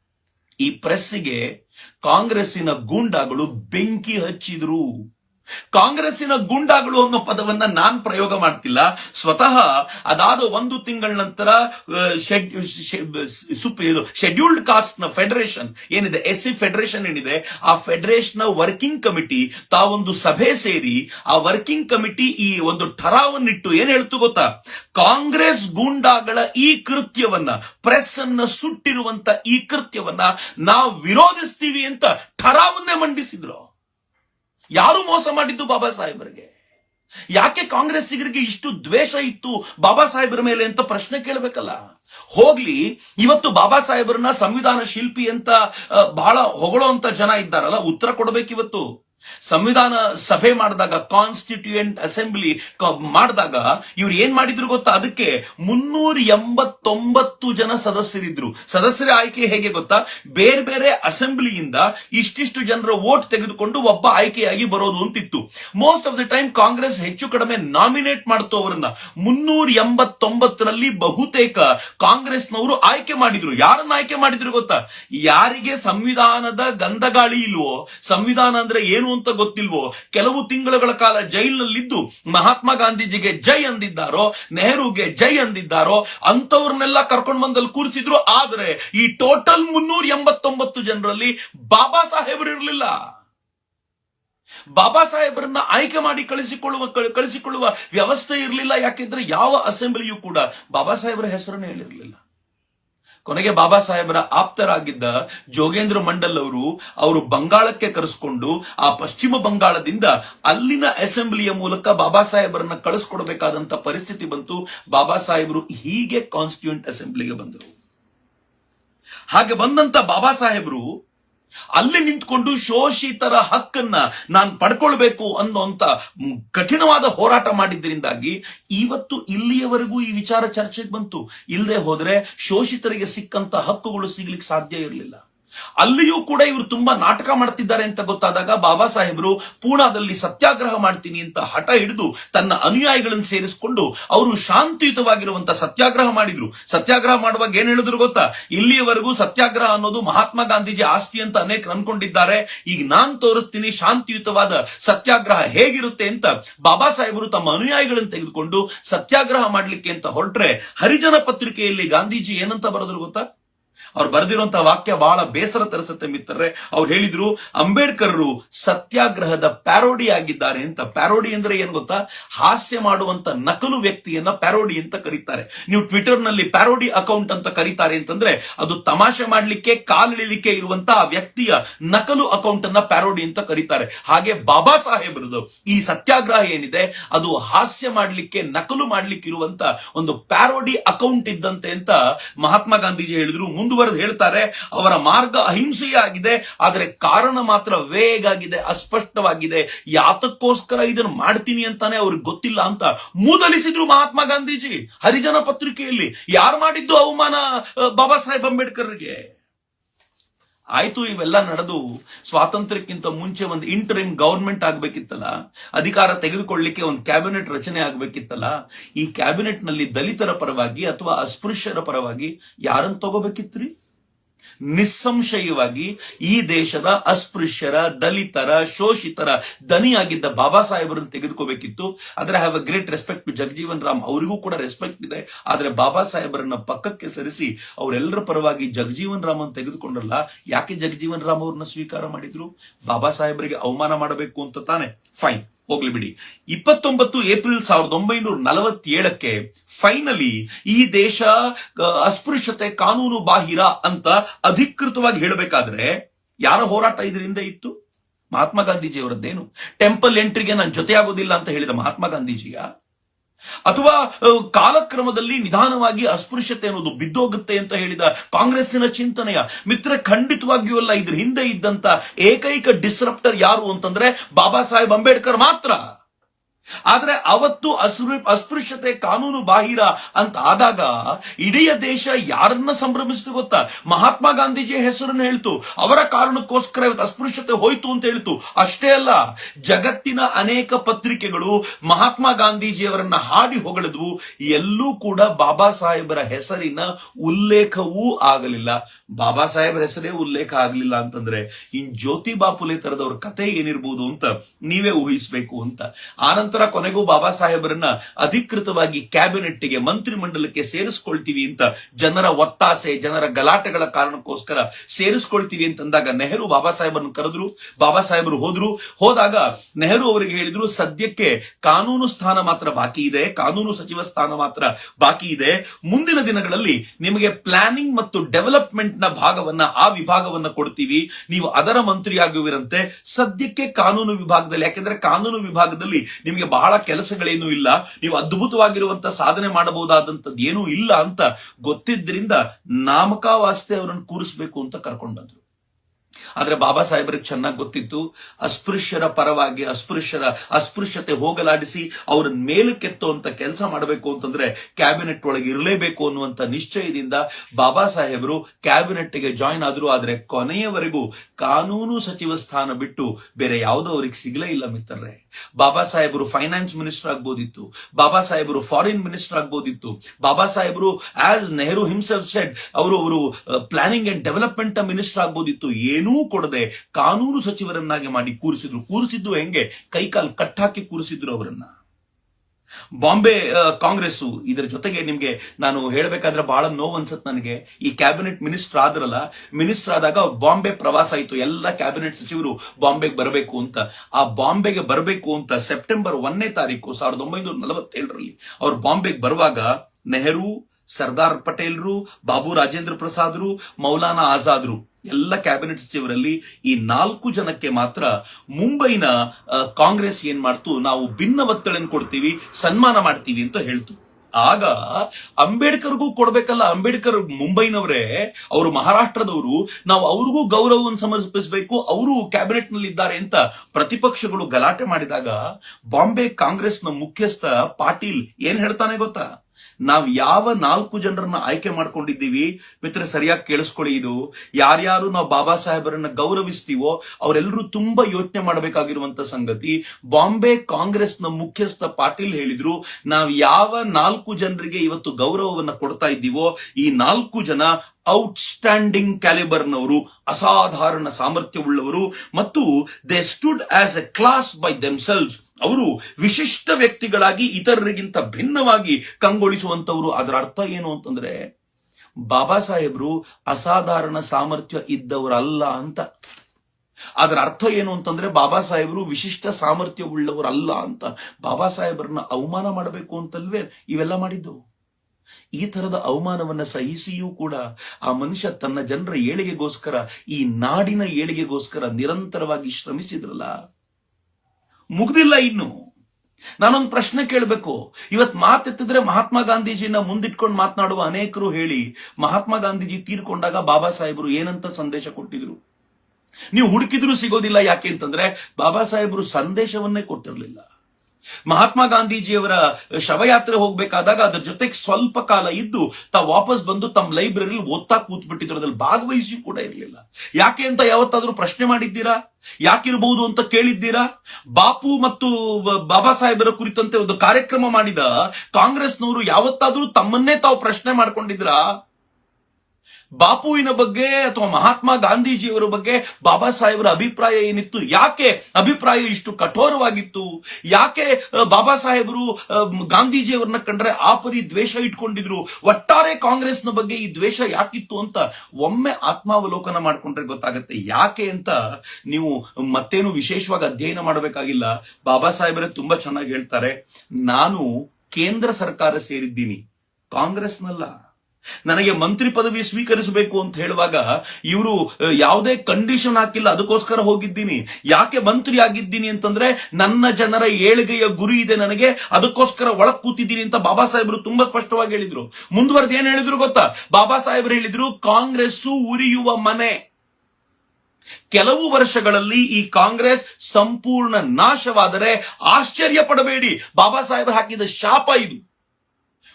ಈ ಪ್ರೆಸ್ಸಿಗೆ ಕಾಂಗ್ರೆಸ್ಸಿನ ಗೂಂಡಾಗಳು ಬೆಂಕಿ ಹಚ್ಚಿದ್ರು. ಕಾಂಗ್ರೆಸ್ಸಿನ ಗೂಂಡಾಗಳು ಅನ್ನೋ ಪದವನ್ನ ನಾನ್ ಪ್ರಯೋಗ ಮಾಡ್ತಿಲ್ಲ. ಸ್ವತಃ ಅದಾದ ಒಂದು ತಿಂಗಳ ನಂತರ ಶೆಡ್ಯೂಲ್ಡ್ ಕಾಸ್ಟ್ನ ಫೆಡರೇಷನ್ ಏನಿದೆ ಎಸ್ ಸಿ ಫೆಡರೇಷನ್ ಏನಿದೆ, ಆ ಫೆಡರೇಷನ್ನ ವರ್ಕಿಂಗ್ ಕಮಿಟಿ ತಾವೊಂದು ಸಭೆ ಸೇರಿ ಆ ವರ್ಕಿಂಗ್ ಕಮಿಟಿ ಈ ಒಂದು ಠರಾವನ್ನಿಟ್ಟು ಏನ್ ಹೇಳ್ತು ಗೊತ್ತಾ? ಕಾಂಗ್ರೆಸ್ ಗೂಂಡಾಗಳ ಈ ಕೃತ್ಯವನ್ನ ಪ್ರೆಸ್ ಅನ್ನ ಸುಟ್ಟಿರುವಂತ ಈ ಕೃತ್ಯವನ್ನ ನಾವು ವಿರೋಧಿಸ್ತೀವಿ ಅಂತ ಠರಾವನ್ನೇ ಮಂಡಿಸಿದ್ರು. ಯಾರು ಮೋಸ ಮಾಡಿದ್ದು ಬಾಬಾ ಸಾಹೇಬರಿಗೆ? ಯಾಕೆ ಕಾಂಗ್ರೆಸ್ಸಿಗರಿಗೆ ಇಷ್ಟು ದ್ವೇಷ ಇತ್ತು ಬಾಬಾ ಸಾಹೇಬರ ಮೇಲೆ ಅಂತ ಪ್ರಶ್ನೆ ಕೇಳಬೇಕಲ್ಲ? ಹೋಗ್ಲಿ, ಇವತ್ತು ಬಾಬಾ ಸಾಹೇಬರನ್ನ ಸಂವಿಧಾನ ಶಿಲ್ಪಿ ಅಂತ ಬಹಳ ಹೊಗಳೋ ಅಂತ ಜನ ಇದ್ದಾರಲ್ಲ, ಉತ್ತರ ಕೊಡಬೇಕಿವತ್ತು. ಸಂವಿಧಾನ ಸಭೆ ಮಾಡಿದಾಗ ಕಾನ್ಸ್ಟಿಟ್ಯೂಯೆಂಟ್ ಅಸೆಂಬ್ಲಿ ಮಾಡಿದಾಗ, ಇವ್ರು ಏನ್ ಮಾಡಿದ್ರು ಗೊತ್ತಾ? ಅದಕ್ಕೆ ಮುನ್ನೂರ ಎಂಬತ್ತೊಂಬತ್ತು ಜನ ಸದಸ್ಯರಿದ್ರು. ಸದಸ್ಯರ ಆಯ್ಕೆ ಹೇಗೆ ಗೊತ್ತಾ? ಬೇರೆ ಬೇರೆ ಅಸೆಂಬ್ಲಿಯಿಂದ ಇಷ್ಟಿಷ್ಟು ಜನರ ವೋಟ್ ತೆಗೆದುಕೊಂಡು ಒಬ್ಬ ಆಯ್ಕೆಯಾಗಿ ಬರೋದು ಅಂತಿತ್ತು. Most of the time Congress ಹೆಚ್ಚು ಕಡಿಮೆ ನಾಮಿನೇಟ್ ಮಾಡ್ತು ಅವರನ್ನ ಮುನ್ನೂರ ಎಂಬತ್ತೊಂಬತ್ತರಲ್ಲಿ ಬಹುತೇಕ ಕಾಂಗ್ರೆಸ್ನವರು ಆಯ್ಕೆ ಮಾಡಿದ್ರು. ಯಾರನ್ನ ಆಯ್ಕೆ ಮಾಡಿದ್ರು ಗೊತ್ತಾ? ಯಾರಿಗೆ ಸಂವಿಧಾನದ ಗಂಧಗಾಳಿ ಇಲ್ವೋ, ಸಂವಿಧಾನ ಅಂದ್ರೆ ಏನು ಅಂತ ಗೊತ್ತಿಲ್ವೋ? ಕೆಲವು ತಿಂಗಳುಗಳ ಕಾಲ ಜೈಲಿನಲ್ಲಿದ್ದು ಮಹಾತ್ಮ ಗಾಂಧೀಜಿಗೆ ಜೈ ಅಂದಿದ್ದಾರೋ, ನೆಹರುಗೆ ಜೈ ಅಂದಿದ್ದಾರೋ ಅಂತವ್ರನ್ನೆಲ್ಲ ಕರ್ಕೊಂಡು ಬಂದಲ್ಲಿ ಕೂರಿಸಿದ್ರು. ಆದ್ರೆ ಈ ಟೋಟಲ್ ಮುನ್ನೂರ ಎಂಬತ್ತೊಂಬತ್ತು ಜನರಲ್ಲಿ ಬಾಬಾ ಸಾಹೇಬರು ಇರಲಿಲ್ಲ. ಬಾಬಾ ಸಾಹೇಬರನ್ನ ಆಯ್ಕೆ ಮಾಡಿ ಕಳಿಸಿಕೊಳ್ಳುವ ಕಳಿಸಿಕೊಳ್ಳುವ ವ್ಯವಸ್ಥೆ ಇರಲಿಲ್ಲ. ಯಾಕೆಂದ್ರೆ ಯಾವ ಅಸೆಂಬ್ಲಿಯೂ ಕೂಡ ಬಾಬಾ ಸಾಹೇಬರ ಹೆಸರನ್ನು ಹೇಳಿರಲಿಲ್ಲ. ಕೊನೆಗೆ ಬಾಬಾ ಸಾಹೇಬರ ಆಪ್ತರಾಗಿದ್ದ ಜೋಗೇಂದ್ರ ಮಂಡಲ್ ಅವರು ಅವರು ಬಂಗಾಳಕ್ಕೆ ಕರೆಸಿಕೊಂಡು ಆ ಪಶ್ಚಿಮ ಬಂಗಾಳದಿಂದ ಅಲ್ಲಿನ ಅಸೆಂಬ್ಲಿಯ ಮೂಲಕ ಬಾಬಾ ಸಾಹೇಬರನ್ನ ಕಳಿಸ್ಕೊಡ್ಬೇಕಾದಂತ ಪರಿಸ್ಥಿತಿ ಬಂತು. ಬಾಬಾ ಸಾಹೇಬರು ಹೀಗೆ ಕಾನ್ಸ್ಟಿಟ್ಯೂಂಟ್ ಅಸೆಂಬ್ಲಿಗೆ ಬಂದರು. ಹಾಗೆ ಬಂದಂತ ಬಾಬಾ ಸಾಹೇಬರು ಅಲ್ಲಿ ನಿಂತ್ಕೊಂಡು ಶೋಷಿತರ ಹಕ್ಕನ್ನ ನಾನು ಪಡ್ಕೊಳ್ಬೇಕು ಅನ್ನೋಂತ ಕಠಿಣವಾದ ಹೋರಾಟ ಮಾಡಿದ್ದರಿಂದಾಗಿ ಇವತ್ತು ಇಲ್ಲಿಯವರೆಗೂ ಈ ವಿಚಾರ ಚರ್ಚೆಗೆ ಬಂತು. ಇಲ್ಲದೆ ಹೋದ್ರೆ ಶೋಷಿತರಿಗೆ ಸಿಕ್ಕಂತ ಹಕ್ಕುಗಳು ಸಿಗ್ಲಿಕ್ಕೆ ಸಾಧ್ಯ ಇರಲಿಲ್ಲ. ಅಲ್ಲಿಯೂ ಕೂಡ ಇವರು ತುಂಬಾ ನಾಟಕ ಮಾಡ್ತಿದ್ದಾರೆ ಅಂತ ಗೊತ್ತಾದಾಗ ಬಾಬಾ ಸಾಹೇಬರು, ಪೂನಾದಲ್ಲಿ ಸತ್ಯಾಗ್ರಹ ಮಾಡ್ತೀನಿ ಅಂತ ಹಠ ಹಿಡಿದು ತನ್ನ ಅನುಯಾಯಿಗಳನ್ನು ಸೇರಿಸಿಕೊಂಡು ಅವರು ಶಾಂತಿಯುತವಾಗಿರುವಂತ ಸತ್ಯಾಗ್ರಹ ಮಾಡಿದ್ರು. ಸತ್ಯಾಗ್ರಹ ಮಾಡುವಾಗ ಏನ್ ಹೇಳಿದ್ರು ಗೊತ್ತಾ? ಇಲ್ಲಿಯವರೆಗೂ ಸತ್ಯಾಗ್ರಹ ಅನ್ನೋದು ಮಹಾತ್ಮ ಗಾಂಧೀಜಿ ಆಸ್ತಿ ಅಂತ ಅನೇಕ ಅನ್ಕೊಂಡಿದ್ದಾರೆ. ಈಗ ನಾನ್ ತೋರಿಸ್ತೀನಿ ಶಾಂತಿಯುತವಾದ ಸತ್ಯಾಗ್ರಹ ಹೇಗಿರುತ್ತೆ ಅಂತ ಬಾಬಾ ಸಾಹೇಬರು ತಮ್ಮ ಅನುಯಾಯಿಗಳನ್ನು ತೆಗೆದುಕೊಂಡು ಸತ್ಯಾಗ್ರಹ ಮಾಡ್ಲಿಕ್ಕೆ ಅಂತ ಹೊರಟ್ರೆ ಹರಿಜನ ಪತ್ರಿಕೆಯಲ್ಲಿ ಗಾಂಧೀಜಿ ಏನಂತ ಬರೆದ್ರು ಗೊತ್ತಾ? ಅವ್ರು ಬರೆದಿರುವಂತಹ ವಾಕ್ಯ ಬಹಳ ಬೇಸರ ತರಿಸುತ್ತೆ ಮಿತ್ರರೆ. ಅವ್ರು ಹೇಳಿದ್ರು, ಅಂಬೇಡ್ಕರರು ಸತ್ಯಾಗ್ರಹದ ಪ್ಯಾರೋಡಿ ಆಗಿದ್ದಾರೆ ಅಂತ. ಪ್ಯಾರೋಡಿ ಅಂದ್ರೆ ಏನ್ ಗೊತ್ತಾ? ಹಾಸ್ಯ ಮಾಡುವಂತ ನಕಲು ವ್ಯಕ್ತಿಯನ್ನ ಪ್ಯಾರೋಡಿ ಅಂತ ಕರೀತಾರೆ. ನೀವು ಟ್ವಿಟರ್ನಲ್ಲಿ ಪ್ಯಾರೋಡಿ ಅಕೌಂಟ್ ಅಂತ ಕರೀತಾರೆ ಅಂತಂದ್ರೆ, ಅದು ತಮಾಷೆ ಮಾಡ್ಲಿಕ್ಕೆ ಕಾಲಿಳಿಲಿಕ್ಕೆ ಇರುವಂತ ಆ ವ್ಯಕ್ತಿಯ ನಕಲು ಅಕೌಂಟ್ ಅನ್ನ ಪ್ಯಾರೋಡಿ ಅಂತ ಕರೀತಾರೆ. ಹಾಗೆ ಬಾಬಾ ಸಾಹೇಬ್ರದ್ದು ಈ ಸತ್ಯಾಗ್ರಹ ಏನಿದೆ? ಅದು ಹಾಸ್ಯ ಮಾಡ್ಲಿಕ್ಕೆ, ನಕಲು ಮಾಡ್ಲಿಕ್ಕೆ ಇರುವಂತ ಒಂದು ಪ್ಯಾರೋಡಿ ಅಕೌಂಟ್ ಇದ್ದಂತೆ ಅಂತ ಮಹಾತ್ಮ ಗಾಂಧೀಜಿ ಹೇಳಿದ್ರು. ಮುಂದುವರೆದು ಹೇಳ್ತಾರೆ, ಅವರ ಮಾರ್ಗ ಅಹಿಂಸೆಯಾಗಿದೆ, ಆದರೆ ಕಾರಣ ಮಾತ್ರ ವೇಗ ಆಗಿದೆ ಅಸ್ಪಷ್ಟವಾಗಿದೆ. ಯಾತಕ್ಕೋಸ್ಕರ ಇದನ್ನು ಮಾಡ್ತೀನಿ ಅಂತಾನೆ ಅವ್ರಿಗೆ ಗೊತ್ತಿಲ್ಲ ಅಂತ ಮೂದಲಿಸಿದ್ರು ಮಹಾತ್ಮ ಗಾಂಧೀಜಿ ಹರಿಜನ ಪತ್ರಿಕೆಯಲ್ಲಿ. ಯಾರು ಮಾಡಿದ್ದು ಅವಮಾನ ಬಾಬಾ ಸಾಹೇಬ್ ಅಂಬೇಡ್ಕರ್ಗೆ ಆಯ್ತು, ಇವೆಲ್ಲ ನಡೆದು ಸ್ವಾತಂತ್ರ್ಯಕ್ಕಿಂತ ಮುಂಚೆ ಒಂದು ಇಂಟರಿಮ್ ಗವರ್ಮೆಂಟ್ ಆಗ್ಬೇಕಿತ್ತಲ್ಲ, ಅಧಿಕಾರ ತೆಗೆದುಕೊಳ್ಳಿಕ್ಕೆ ಒಂದು ಕ್ಯಾಬಿನೆಟ್ ರಚನೆ ಆಗ್ಬೇಕಿತ್ತಲ್ಲ, ಈ ಕ್ಯಾಬಿನೆಟ್ನಲ್ಲಿ ದಲಿತರ ಪರವಾಗಿ ಅಥವಾ ಅಸ್ಪೃಶ್ಯರ ಪರವಾಗಿ ಯಾರನ್ನು ತಗೋಬೇಕಿತ್ರಿ ನಿಸ್ಸಂಶಯವಾಗಿ ಈ ದೇಶದ ಅಸ್ಪೃಶ್ಯರ, ದಲಿತರ, ಶೋಷಿತರ, ದನಿಯಾಗಿದ್ದ ಬಾಬಾ ಸಾಹೇಬರನ್ನು ತೆಗೆದುಕೋಬೇಕಿತ್ತು. ಆದ್ರೆ have a great respect to Jagjivan Ram. ಅವರಿಗೂ ಕೂಡ ರೆಸ್ಪೆಕ್ಟ್ ಇದೆ. ಆದ್ರೆ ಬಾಬಾ ಸಾಹೇಬರನ್ನ ಪಕ್ಕಕ್ಕೆ ಸರಿಸಿ ಅವರೆಲ್ಲರ ಪರವಾಗಿ ಜಗಜೀವನ್ ರಾಮ್ ಅನ್ನು ತೆಗೆದುಕೊಂಡ್ರಲ್ಲ ಯಾಕೆ ಜಗಜೀವನ್ ರಾಮ್ ಅವ್ರನ್ನ ಸ್ವೀಕಾರ ಮಾಡಿದ್ರು? ಬಾಬಾ ಸಾಹೇಬರಿಗೆ ಅವಮಾನ ಮಾಡಬೇಕು ಅಂತ ತಾನೆ. ಫೈನ್ ಹೋಗ್ಲಿ ಬಿಡಿ. ಇಪ್ಪತ್ತೊಂಬತ್ತು ಏಪ್ರಿಲ್ ಸಾವಿರದ ಒಂಬೈನೂರ ನಲವತ್ತೇಳಕ್ಕೆ ಫೈನಲಿ ಈ ದೇಶ ಅಸ್ಪೃಶ್ಯತೆ ಕಾನೂನು ಬಾಹಿರ ಅಂತ ಅಧಿಕೃತವಾಗಿ ಹೇಳಬೇಕಾದ್ರೆ ಯಾರ ಹೋರಾಟ ಇದರಿಂದ ಇತ್ತು? ಮಹಾತ್ಮ ಗಾಂಧೀಜಿಯವರದ್ದೇನು? ಟೆಂಪಲ್ ಎಂಟ್ರಿಗೆ ನಾನು ಜೊತೆಯಾಗೋದಿಲ್ಲ ಅಂತ ಹೇಳಿದ ಮಹಾತ್ಮ ಗಾಂಧೀಜಿಯ ಅಥವಾ ಕಾಲಕ್ರಮದಲ್ಲಿ ನಿಧಾನವಾಗಿ ಅಸ್ಪೃಶ್ಯತೆ ಅನ್ನೋದು ಬಿದ್ದೋಗುತ್ತೆ ಅಂತ ಹೇಳಿದ ಕಾಂಗ್ರೆಸ್ಸಿನ ಚಿಂತನೆಯ ಮಿತ್ರ ಖಂಡಿತವಾಗಿಯೂ ಅಲ್ಲ, ಇದ್ರ ಹಿಂದೆ ಇದ್ದಂತ ಏಕೈಕ ಡಿಸ್ರಪ್ಟರ್ ಯಾರು ಅಂತಂದ್ರೆ ಬಾಬಾ ಸಾಹೇಬ್ ಅಂಬೇಡ್ಕರ್ ಮಾತ್ರ. ಆದ್ರೆ ಅವತ್ತು ಅಸ್ಪೃ ಅಸ್ಪೃಶ್ಯತೆ ಕಾನೂನು ಬಾಹಿರ ಅಂತ ಆದಾಗ ಇಡೀ ದೇಶ ಯಾರನ್ನ ಸಂಭ್ರಮಿಸ್ತು ಗೊತ್ತಾ? ಮಹಾತ್ಮ ಗಾಂಧೀಜಿ ಹೆಸರನ್ನು ಹೇಳ್ತು. ಅವರ ಕಾರಣಕ್ಕೋಸ್ಕರ ಇವತ್ತು ಅಸ್ಪೃಶ್ಯತೆ ಹೋಯ್ತು ಅಂತ ಹೇಳ್ತು. ಅಷ್ಟೇ ಅಲ್ಲ, ಜಗತ್ತಿನ ಅನೇಕ ಪತ್ರಿಕೆಗಳು ಮಹಾತ್ಮ ಗಾಂಧೀಜಿಯವರನ್ನ ಹಾಡಿ ಹೊಗಳಿದ್ವು. ಎಲ್ಲೂ ಕೂಡ ಬಾಬಾ ಸಾಹೇಬರ ಹೆಸರಿನ ಉಲ್ಲೇಖವೂ ಆಗಲಿಲ್ಲ. ಬಾಬಾ ಸಾಹೇಬರ ಹೆಸರೇ ಉಲ್ಲೇಖ ಆಗಲಿಲ್ಲ ಅಂತಂದ್ರೆ ಇನ್ ಜ್ಯೋತಿ ಬಾಪುಲೆ ತರದವ್ರ ಕತೆ ಏನಿರ್ಬೋದು ಅಂತ ನೀವೇ ಊಹಿಸಬೇಕು ಅಂತ. ಆನಂತರ ಕೊನೆಗೂ ಬಾಬಾ ಸಾಹೇಬರನ್ನ ಅಧಿಕೃತವಾಗಿ ಕ್ಯಾಬಿನೆಟ್ಗೆ ಮಂತ್ರಿ ಮಂಡಲಕ್ಕೆ ಸೇರಿಸ್ಕೊಳ್ತೀವಿ ಅಂತ ಜನರ ಒತ್ತಾಸೆ, ಜನರ ಗಲಾಟೆಗಳ ಕಾರಣಕ್ಕೋಸ್ಕರ ಸೇರಿಸ್ಕೊಳ್ತೀವಿ ಅಂತಂದಾಗ ನೆಹರು ಬಾಬಾ ಸಾಹೇಬರನ್ನು ಕರೆದ್ರು, ಬಾಬಾ ಸಾಹೇಬರು ಹೋದ್ರು. ಹೋದಾಗ ನೆಹರು ಅವರಿಗೆ ಹೇಳಿದ್ರು, ಸದ್ಯಕ್ಕೆ ಕಾನೂನು ಸ್ಥಾನ ಮಾತ್ರ ಬಾಕಿ ಇದೆ, ಕಾನೂನು ಸಚಿವ ಸ್ಥಾನ ಮಾತ್ರ ಬಾಕಿ ಇದೆ. ಮುಂದಿನ ದಿನಗಳಲ್ಲಿ ನಿಮಗೆ ಪ್ಲಾನಿಂಗ್ ಮತ್ತು ಡೆವಲಪ್ಮೆಂಟ್ನ ಭಾಗವನ್ನ, ಆ ವಿಭಾಗವನ್ನ ಕೊಡ್ತೀವಿ. ನೀವು ಅದರ ಮಂತ್ರಿಯಾಗುವಿರಂತೆ. ಸದ್ಯಕ್ಕೆ ಕಾನೂನು ವಿಭಾಗದಲ್ಲಿ, ಯಾಕೆಂದ್ರೆ ಕಾನೂನು ವಿಭಾಗದಲ್ಲಿ ನಿಮಗೆ ಬಹಳ ಕೆಲಸಗಳೇನು ಇಲ್ಲ, ನೀವು ಅದ್ಭುತವಾಗಿರುವಂತ ಸಾಧನೆ ಮಾಡಬಹುದಾದಂಥದ್ದು ಏನೂ ಇಲ್ಲ ಅಂತ ಗೊತ್ತಿದ್ರಿಂದ ನಾಮಕಾವಾಸ್ತೆ ಅವರನ್ನು ಕೂರಿಸಬೇಕು ಅಂತ ಕರ್ಕೊಂಡು ಆದ್ರೆ ಬಾಬಾ ಸಾಹೇಬರಿಗೆ ಚೆನ್ನಾಗಿ ಗೊತ್ತಿತ್ತು, ಅಸ್ಪೃಶ್ಯರ ಪರವಾಗಿ ಅಸ್ಪೃಶ್ಯರ, ಅಸ್ಪೃಶ್ಯತೆ ಹೋಗಲಾಡಿಸಿ ಅವ್ರನ್ನ ಮೇಲಕ್ಕೆತ್ತುವಂತ ಕೆಲಸ ಮಾಡಬೇಕು ಅಂತಂದ್ರೆ ಕ್ಯಾಬಿನೆಟ್ ಒಳಗೆ ಇರಲೇಬೇಕು ಅನ್ನುವಂತ ನಿಶ್ಚಯದಿಂದ ಬಾಬಾ ಸಾಹೇಬರು ಕ್ಯಾಬಿನೆಟ್ಗೆ ಜಾಯಿನ್ ಆದ್ರು. ಆದ್ರೆ ಕೊನೆಯವರೆಗೂ ಕಾನೂನು ಸಚಿವ ಸ್ಥಾನ ಬಿಟ್ಟು ಬೇರೆ ಯಾವುದೋ ಅವ್ರಿಗೆ ಸಿಗ್ಲೇ ಇಲ್ಲ ಮಿತ್ರರೇ. ಬಾಬಾ ಸಾಹೇಬರು ಫೈನಾನ್ಸ್ ಮಿನಿಸ್ಟರ್ ಆಗ್ಬೋದಿತ್ತು, ಬಾಬಾ ಸಾಹೇಬರು ಫಾರಿನ್ ಮಿನಿಸ್ಟರ್ ಆಗ್ಬೋದಿತ್ತು, ಬಾಬಾ ಸಾಹೇಬರು ಆಸ್ ನೆಹರು ಹಿಮ್ಸೆಲ್ಫ್ ಸೆಡ್ ಅವರು ಅವರು ಪ್ಲಾನಿಂಗ್ ಅಂಡ್ ಡೆವಲಪ್ಮೆಂಟ್ ಮಿನಿಸ್ಟರ್ ಆಗ್ಬೋದಿತ್ತು. ಏನೂ ಕೊಡದೆ ಕಾನೂನು ಸಚಿವರನ್ನಾಗಿ ಮಾಡಿ ಕೂರಿಸಿದ್ರು. ಕೂರಿಸಿದ್ದು ಹೆಂಗೆ? ಕೈಕಾಲ್ ಕಟ್ಟಾಕಿ ಕೂರಿಸಿದ್ರು ಅವರನ್ನ. ಬಾಂಬೆ ಕಾಂಗ್ರೆಸ್ ಇದರ ಜೊತೆಗೆ ನಿಮ್ಗೆ ನಾನು ಹೇಳಬೇಕಾದ್ರೆ ಬಹಳ ನೋವು ಅನ್ಸತ್ ನನಗೆ. ಈ ಕ್ಯಾಬಿನೆಟ್ ಮಿನಿಸ್ಟರ್ ಆದ್ರಲ್ಲ ಮಿನಿಸ್ಟರ್ ಆದಾಗ ಬಾಂಬೆ ಪ್ರವಾಸ ಆಯ್ತು. ಎಲ್ಲ ಕ್ಯಾಬಿನೆಟ್ ಸಚಿವರು ಬಾಂಬೆಗೆ ಬರಬೇಕು ಅಂತ. ಆ ಬಾಂಬೆಗೆ ಬರಬೇಕು ಅಂತ ಸೆಪ್ಟೆಂಬರ್ ಒಂದನೇ ತಾರೀಕು ಸಾವಿರದ ಒಂಬೈನೂರ ನಲವತ್ತೇಳರಲ್ಲಿ ಅವ್ರು ಬಾಂಬೆಗೆ ಬರುವಾಗ ನೆಹರು, ಸರ್ದಾರ್ ಪಟೇಲ್ರು, ಬಾಬು ರಾಜೇಂದ್ರ ಪ್ರಸಾದ್ರು, ಮೌಲಾನಾ ಆಜಾದ್ರು ಎಲ್ಲ ಕ್ಯಾಬಿನೆಟ್ ಸಚಿವರಲ್ಲಿ ಈ ನಾಲ್ಕು ಜನಕ್ಕೆ ಮಾತ್ರ ಮುಂಬೈನ ಕಾಂಗ್ರೆಸ್ ಏನ್ ಮಾಡ್ತು, ನಾವು ಭಿನ್ನ ಒತ್ತಡನ ಕೊಡ್ತೀವಿ, ಸನ್ಮಾನ ಮಾಡ್ತೀವಿ ಅಂತ ಹೇಳ್ತು. ಆಗ ಅಂಬೇಡ್ಕರ್ಗೂ ಕೊಡ್ಬೇಕಲ್ಲ, ಅಂಬೇಡ್ಕರ್ ಮುಂಬೈನವರೇ, ಅವರು ಮಹಾರಾಷ್ಟ್ರದವರು, ನಾವು ಅವ್ರಿಗೂ ಗೌರವವನ್ನು ಸಮರ್ಪಿಸಬೇಕು, ಅವರು ಕ್ಯಾಬಿನೆಟ್ನಲ್ಲಿ ಇದ್ದಾರೆ ಅಂತ ಪ್ರತಿಪಕ್ಷಗಳು ಗಲಾಟೆ ಮಾಡಿದಾಗ ಬಾಂಬೆ ಕಾಂಗ್ರೆಸ್ನ ಮುಖ್ಯಸ್ಥ ಪಾಟೀಲ್ ಏನ್ ಹೇಳ್ತಾನೆ ಗೊತ್ತಾ? ನಾವ್ ಯಾವ ನಾಲ್ಕು ಜನರನ್ನ ಆಯ್ಕೆ ಮಾಡ್ಕೊಂಡಿದ್ದೀವಿ? ಮಿತ್ರ ಸರಿಯಾಗಿ ಕೇಳಿಸ್ಕೊಳ್ಳಿ ಇದು. ಯಾರ್ಯಾರು ನಾವು ಬಾಬಾ ಸಾಹೇಬರನ್ನ ಗೌರವಿಸ್ತೀವೋ ಅವರೆಲ್ಲರೂ ತುಂಬಾ ಯೋಚನೆ ಮಾಡಬೇಕಾಗಿರುವಂತ ಸಂಗತಿ. ಬಾಂಬೆ ಕಾಂಗ್ರೆಸ್ನ ಮುಖ್ಯಸ್ಥ ಪಾಟೀಲ್ ಹೇಳಿದ್ರು, ನಾವ್ ಯಾವ ನಾಲ್ಕು ಜನರಿಗೆ ಇವತ್ತು ಗೌರವವನ್ನ ಕೊಡ್ತಾ ಇದ್ದೀವೋ, ಈ ನಾಲ್ಕು ಜನ ಔಟ್ಸ್ಟ್ಯಾಂಡಿಂಗ್ ಕ್ಯಾಲಿಬರ್ನವರು, ಅಸಾಧಾರಣ ಸಾಮರ್ಥ್ಯವುಳ್ಳವರು, ಮತ್ತು they stood as a class by themselves ಅವರು ವಿಶಿಷ್ಟ ವ್ಯಕ್ತಿಗಳಾಗಿ ಇತರರಿಗಿಂತ ಭಿನ್ನವಾಗಿ ಕಂಗೊಳಿಸುವಂತವರು ಅದರ ಅರ್ಥ ಏನು ಅಂತಂದ್ರೆ, ಬಾಬಾ ಸಾಹೇಬ್ರು ಅಸಾಧಾರಣ ಸಾಮರ್ಥ್ಯ ಇದ್ದವರಲ್ಲ ಅಂತ. ಅದರ ಅರ್ಥ ಏನು ಅಂತಂದ್ರೆ, ಬಾಬಾ ಸಾಹೇಬರು ವಿಶಿಷ್ಟ ಸಾಮರ್ಥ್ಯವುಳ್ಳವರಲ್ಲ ಅಂತ. ಬಾಬಾ ಸಾಹೇಬರನ್ನ ಅವಮಾನ ಮಾಡಬೇಕು ಅಂತಲ್ವೇ ಇವೆಲ್ಲ ಮಾಡಿದ್ದು? ಈ ತರದ ಅವಮಾನವನ್ನ ಸಹಿಸಿಯೂ ಕೂಡ ಆ ಮನುಷ್ಯ ತನ್ನ ಜನರ ಏಳಿಗೆಗೋಸ್ಕರ, ಈ ನಾಡಿನ ಏಳಿಗೆಗೋಸ್ಕರ ನಿರಂತರವಾಗಿ ಶ್ರಮಿಸಿದ್ರಲ್ಲ. ಮುಗ್ದಿಲ್ಲ ಇನ್ನು. ನಾನೊಂದು ಪ್ರಶ್ನೆ ಕೇಳಬೇಕು. ಇವತ್ ಮಾತೆತ್ತಿದ್ರೆ ಮಹಾತ್ಮ ಗಾಂಧೀಜಿನ ಮುಂದಿಟ್ಕೊಂಡು ಮಾತನಾಡುವ ಅನೇಕರು ಹೇಳಿ, ಮಹಾತ್ಮ ಗಾಂಧೀಜಿ ತೀರ್ಕೊಂಡಾಗ ಬಾಬಾ ಸಾಹೇಬರು ಏನಂತ ಸಂದೇಶ ಕೊಟ್ಟಿದ್ರು? ನೀವು ಹುಡುಕಿದ್ರು ಸಿಗೋದಿಲ್ಲ ಯಾಕೆ ಅಂತಂದ್ರೆ, ಬಾಬಾ ಸಾಹೇಬರು ಸಂದೇಶವನ್ನೇ ಕೊಟ್ಟಿರಲಿಲ್ಲ. ಮಹಾತ್ಮ ಗಾಂಧೀಜಿಯವರ ಶವಯಾತ್ರೆ ಹೋಗ್ಬೇಕಾದಾಗ ಅದ್ರ ಜೊತೆಗೆ ಸ್ವಲ್ಪ ಕಾಲ ಇದ್ದು ತಾವು ವಾಪಸ್ ಬಂದು ತಮ್ಮ ಲೈಬ್ರರಿ ಓದ್ತಾ ಕೂತ್ಬಿಟ್ಟಿದ್ರು. ಅದ್ರಲ್ಲಿ ಭಾಗವಹಿಸಿ ಕೂಡ ಇರಲಿಲ್ಲ. ಯಾಕೆ ಅಂತ ಯಾವತ್ತಾದ್ರೂ ಪ್ರಶ್ನೆ ಮಾಡಿದ್ದೀರಾ? ಯಾಕಿರಬಹುದು ಅಂತ ಕೇಳಿದ್ದೀರಾ? ಬಾಪು ಮತ್ತು ಬಾಬಾ ಸಾಹೇಬರ ಕುರಿತಂತೆ ಒಂದು ಕಾರ್ಯಕ್ರಮ ಮಾಡಿದ ಕಾಂಗ್ರೆಸ್ನವರು ಯಾವತ್ತಾದ್ರೂ ತಮ್ಮನ್ನೇ ತಾವು ಪ್ರಶ್ನೆ ಮಾಡ್ಕೊಂಡಿದ್ರಾ ಬಾಪುವಿನ ಬಗ್ಗೆ ಅಥವಾ ಮಹಾತ್ಮ ಗಾಂಧೀಜಿಯವರ ಬಗ್ಗೆ ಬಾಬಾ ಸಾಹೇಬರ ಅಭಿಪ್ರಾಯ ಏನಿತ್ತು? ಯಾಕೆ ಅಭಿಪ್ರಾಯ ಇಷ್ಟು ಕಠೋರವಾಗಿತ್ತು? ಯಾಕೆ ಬಾಬಾ ಸಾಹೇಬರು ಗಾಂಧೀಜಿಯವರನ್ನ ಕಂಡ್ರೆ ಆ ಪರಿ ದ್ವೇಷ ಇಟ್ಕೊಂಡಿದ್ರು? ಒಟ್ಟಾರೆ ಕಾಂಗ್ರೆಸ್ನ ಬಗ್ಗೆ ಈ ದ್ವೇಷ ಯಾಕಿತ್ತು ಅಂತ ಒಮ್ಮೆ ಆತ್ಮಾವಲೋಕನ ಮಾಡ್ಕೊಂಡ್ರೆ ಗೊತ್ತಾಗತ್ತೆ. ಯಾಕೆ ಅಂತ ನೀವು ಮತ್ತೇನು ವಿಶೇಷವಾಗಿ ಅಧ್ಯಯನ ಮಾಡಬೇಕಾಗಿಲ್ಲ. ಬಾಬಾ ಸಾಹೇಬರೇ ತುಂಬಾ ಚೆನ್ನಾಗಿ ಹೇಳ್ತಾರೆ. ನಾನು ಕೇಂದ್ರ ಸರ್ಕಾರ ಸೇರಿದ್ದೀನಿ. ಕಾಂಗ್ರೆಸ್ನಲ್ಲ. ನನಗೆ ಮಂತ್ರಿ ಪದವಿ ಸ್ವೀಕರಿಸಬೇಕು ಅಂತ ಹೇಳುವಾಗ ಇವರು ಯಾವುದೇ ಕಂಡೀಷನ್ ಹಾಕಿಲ್ಲ, ಅದಕ್ಕೋಸ್ಕರ ಹೋಗಿದ್ದೀನಿ. ಯಾಕೆ ಮಂತ್ರಿ ಆಗಿದ್ದೀನಿ ಅಂತಂದ್ರೆ ನನ್ನ ಜನರ ಏಳಿಗೆಯ ಗುರಿ ಇದೆ ನನಗೆ, ಅದಕ್ಕೋಸ್ಕರ ಒಳಗ್ ಕೂತಿದ್ದೀನಿ ಅಂತ ಬಾಬಾ ಸಾಹೇಬರು ತುಂಬಾ ಸ್ಪಷ್ಟವಾಗಿ ಹೇಳಿದ್ರು. ಮುಂದುವರೆದು ಏನ್ ಹೇಳಿದ್ರು ಗೊತ್ತಾ? ಬಾಬಾ ಸಾಹೇಬರು ಹೇಳಿದ್ರು, ಕಾಂಗ್ರೆಸ್ಸು ಉರಿಯುವ ಮನೆ. ಕೆಲವು ವರ್ಷಗಳಲ್ಲಿ ಈ ಕಾಂಗ್ರೆಸ್ ಸಂಪೂರ್ಣ ನಾಶವಾದರೆ ಆಶ್ಚರ್ಯ ಪಡಬೇಡಿ ಬಾಬಾ ಸಾಹೇಬರು ಹಾಕಿದ ಶಾಪ ಇದು.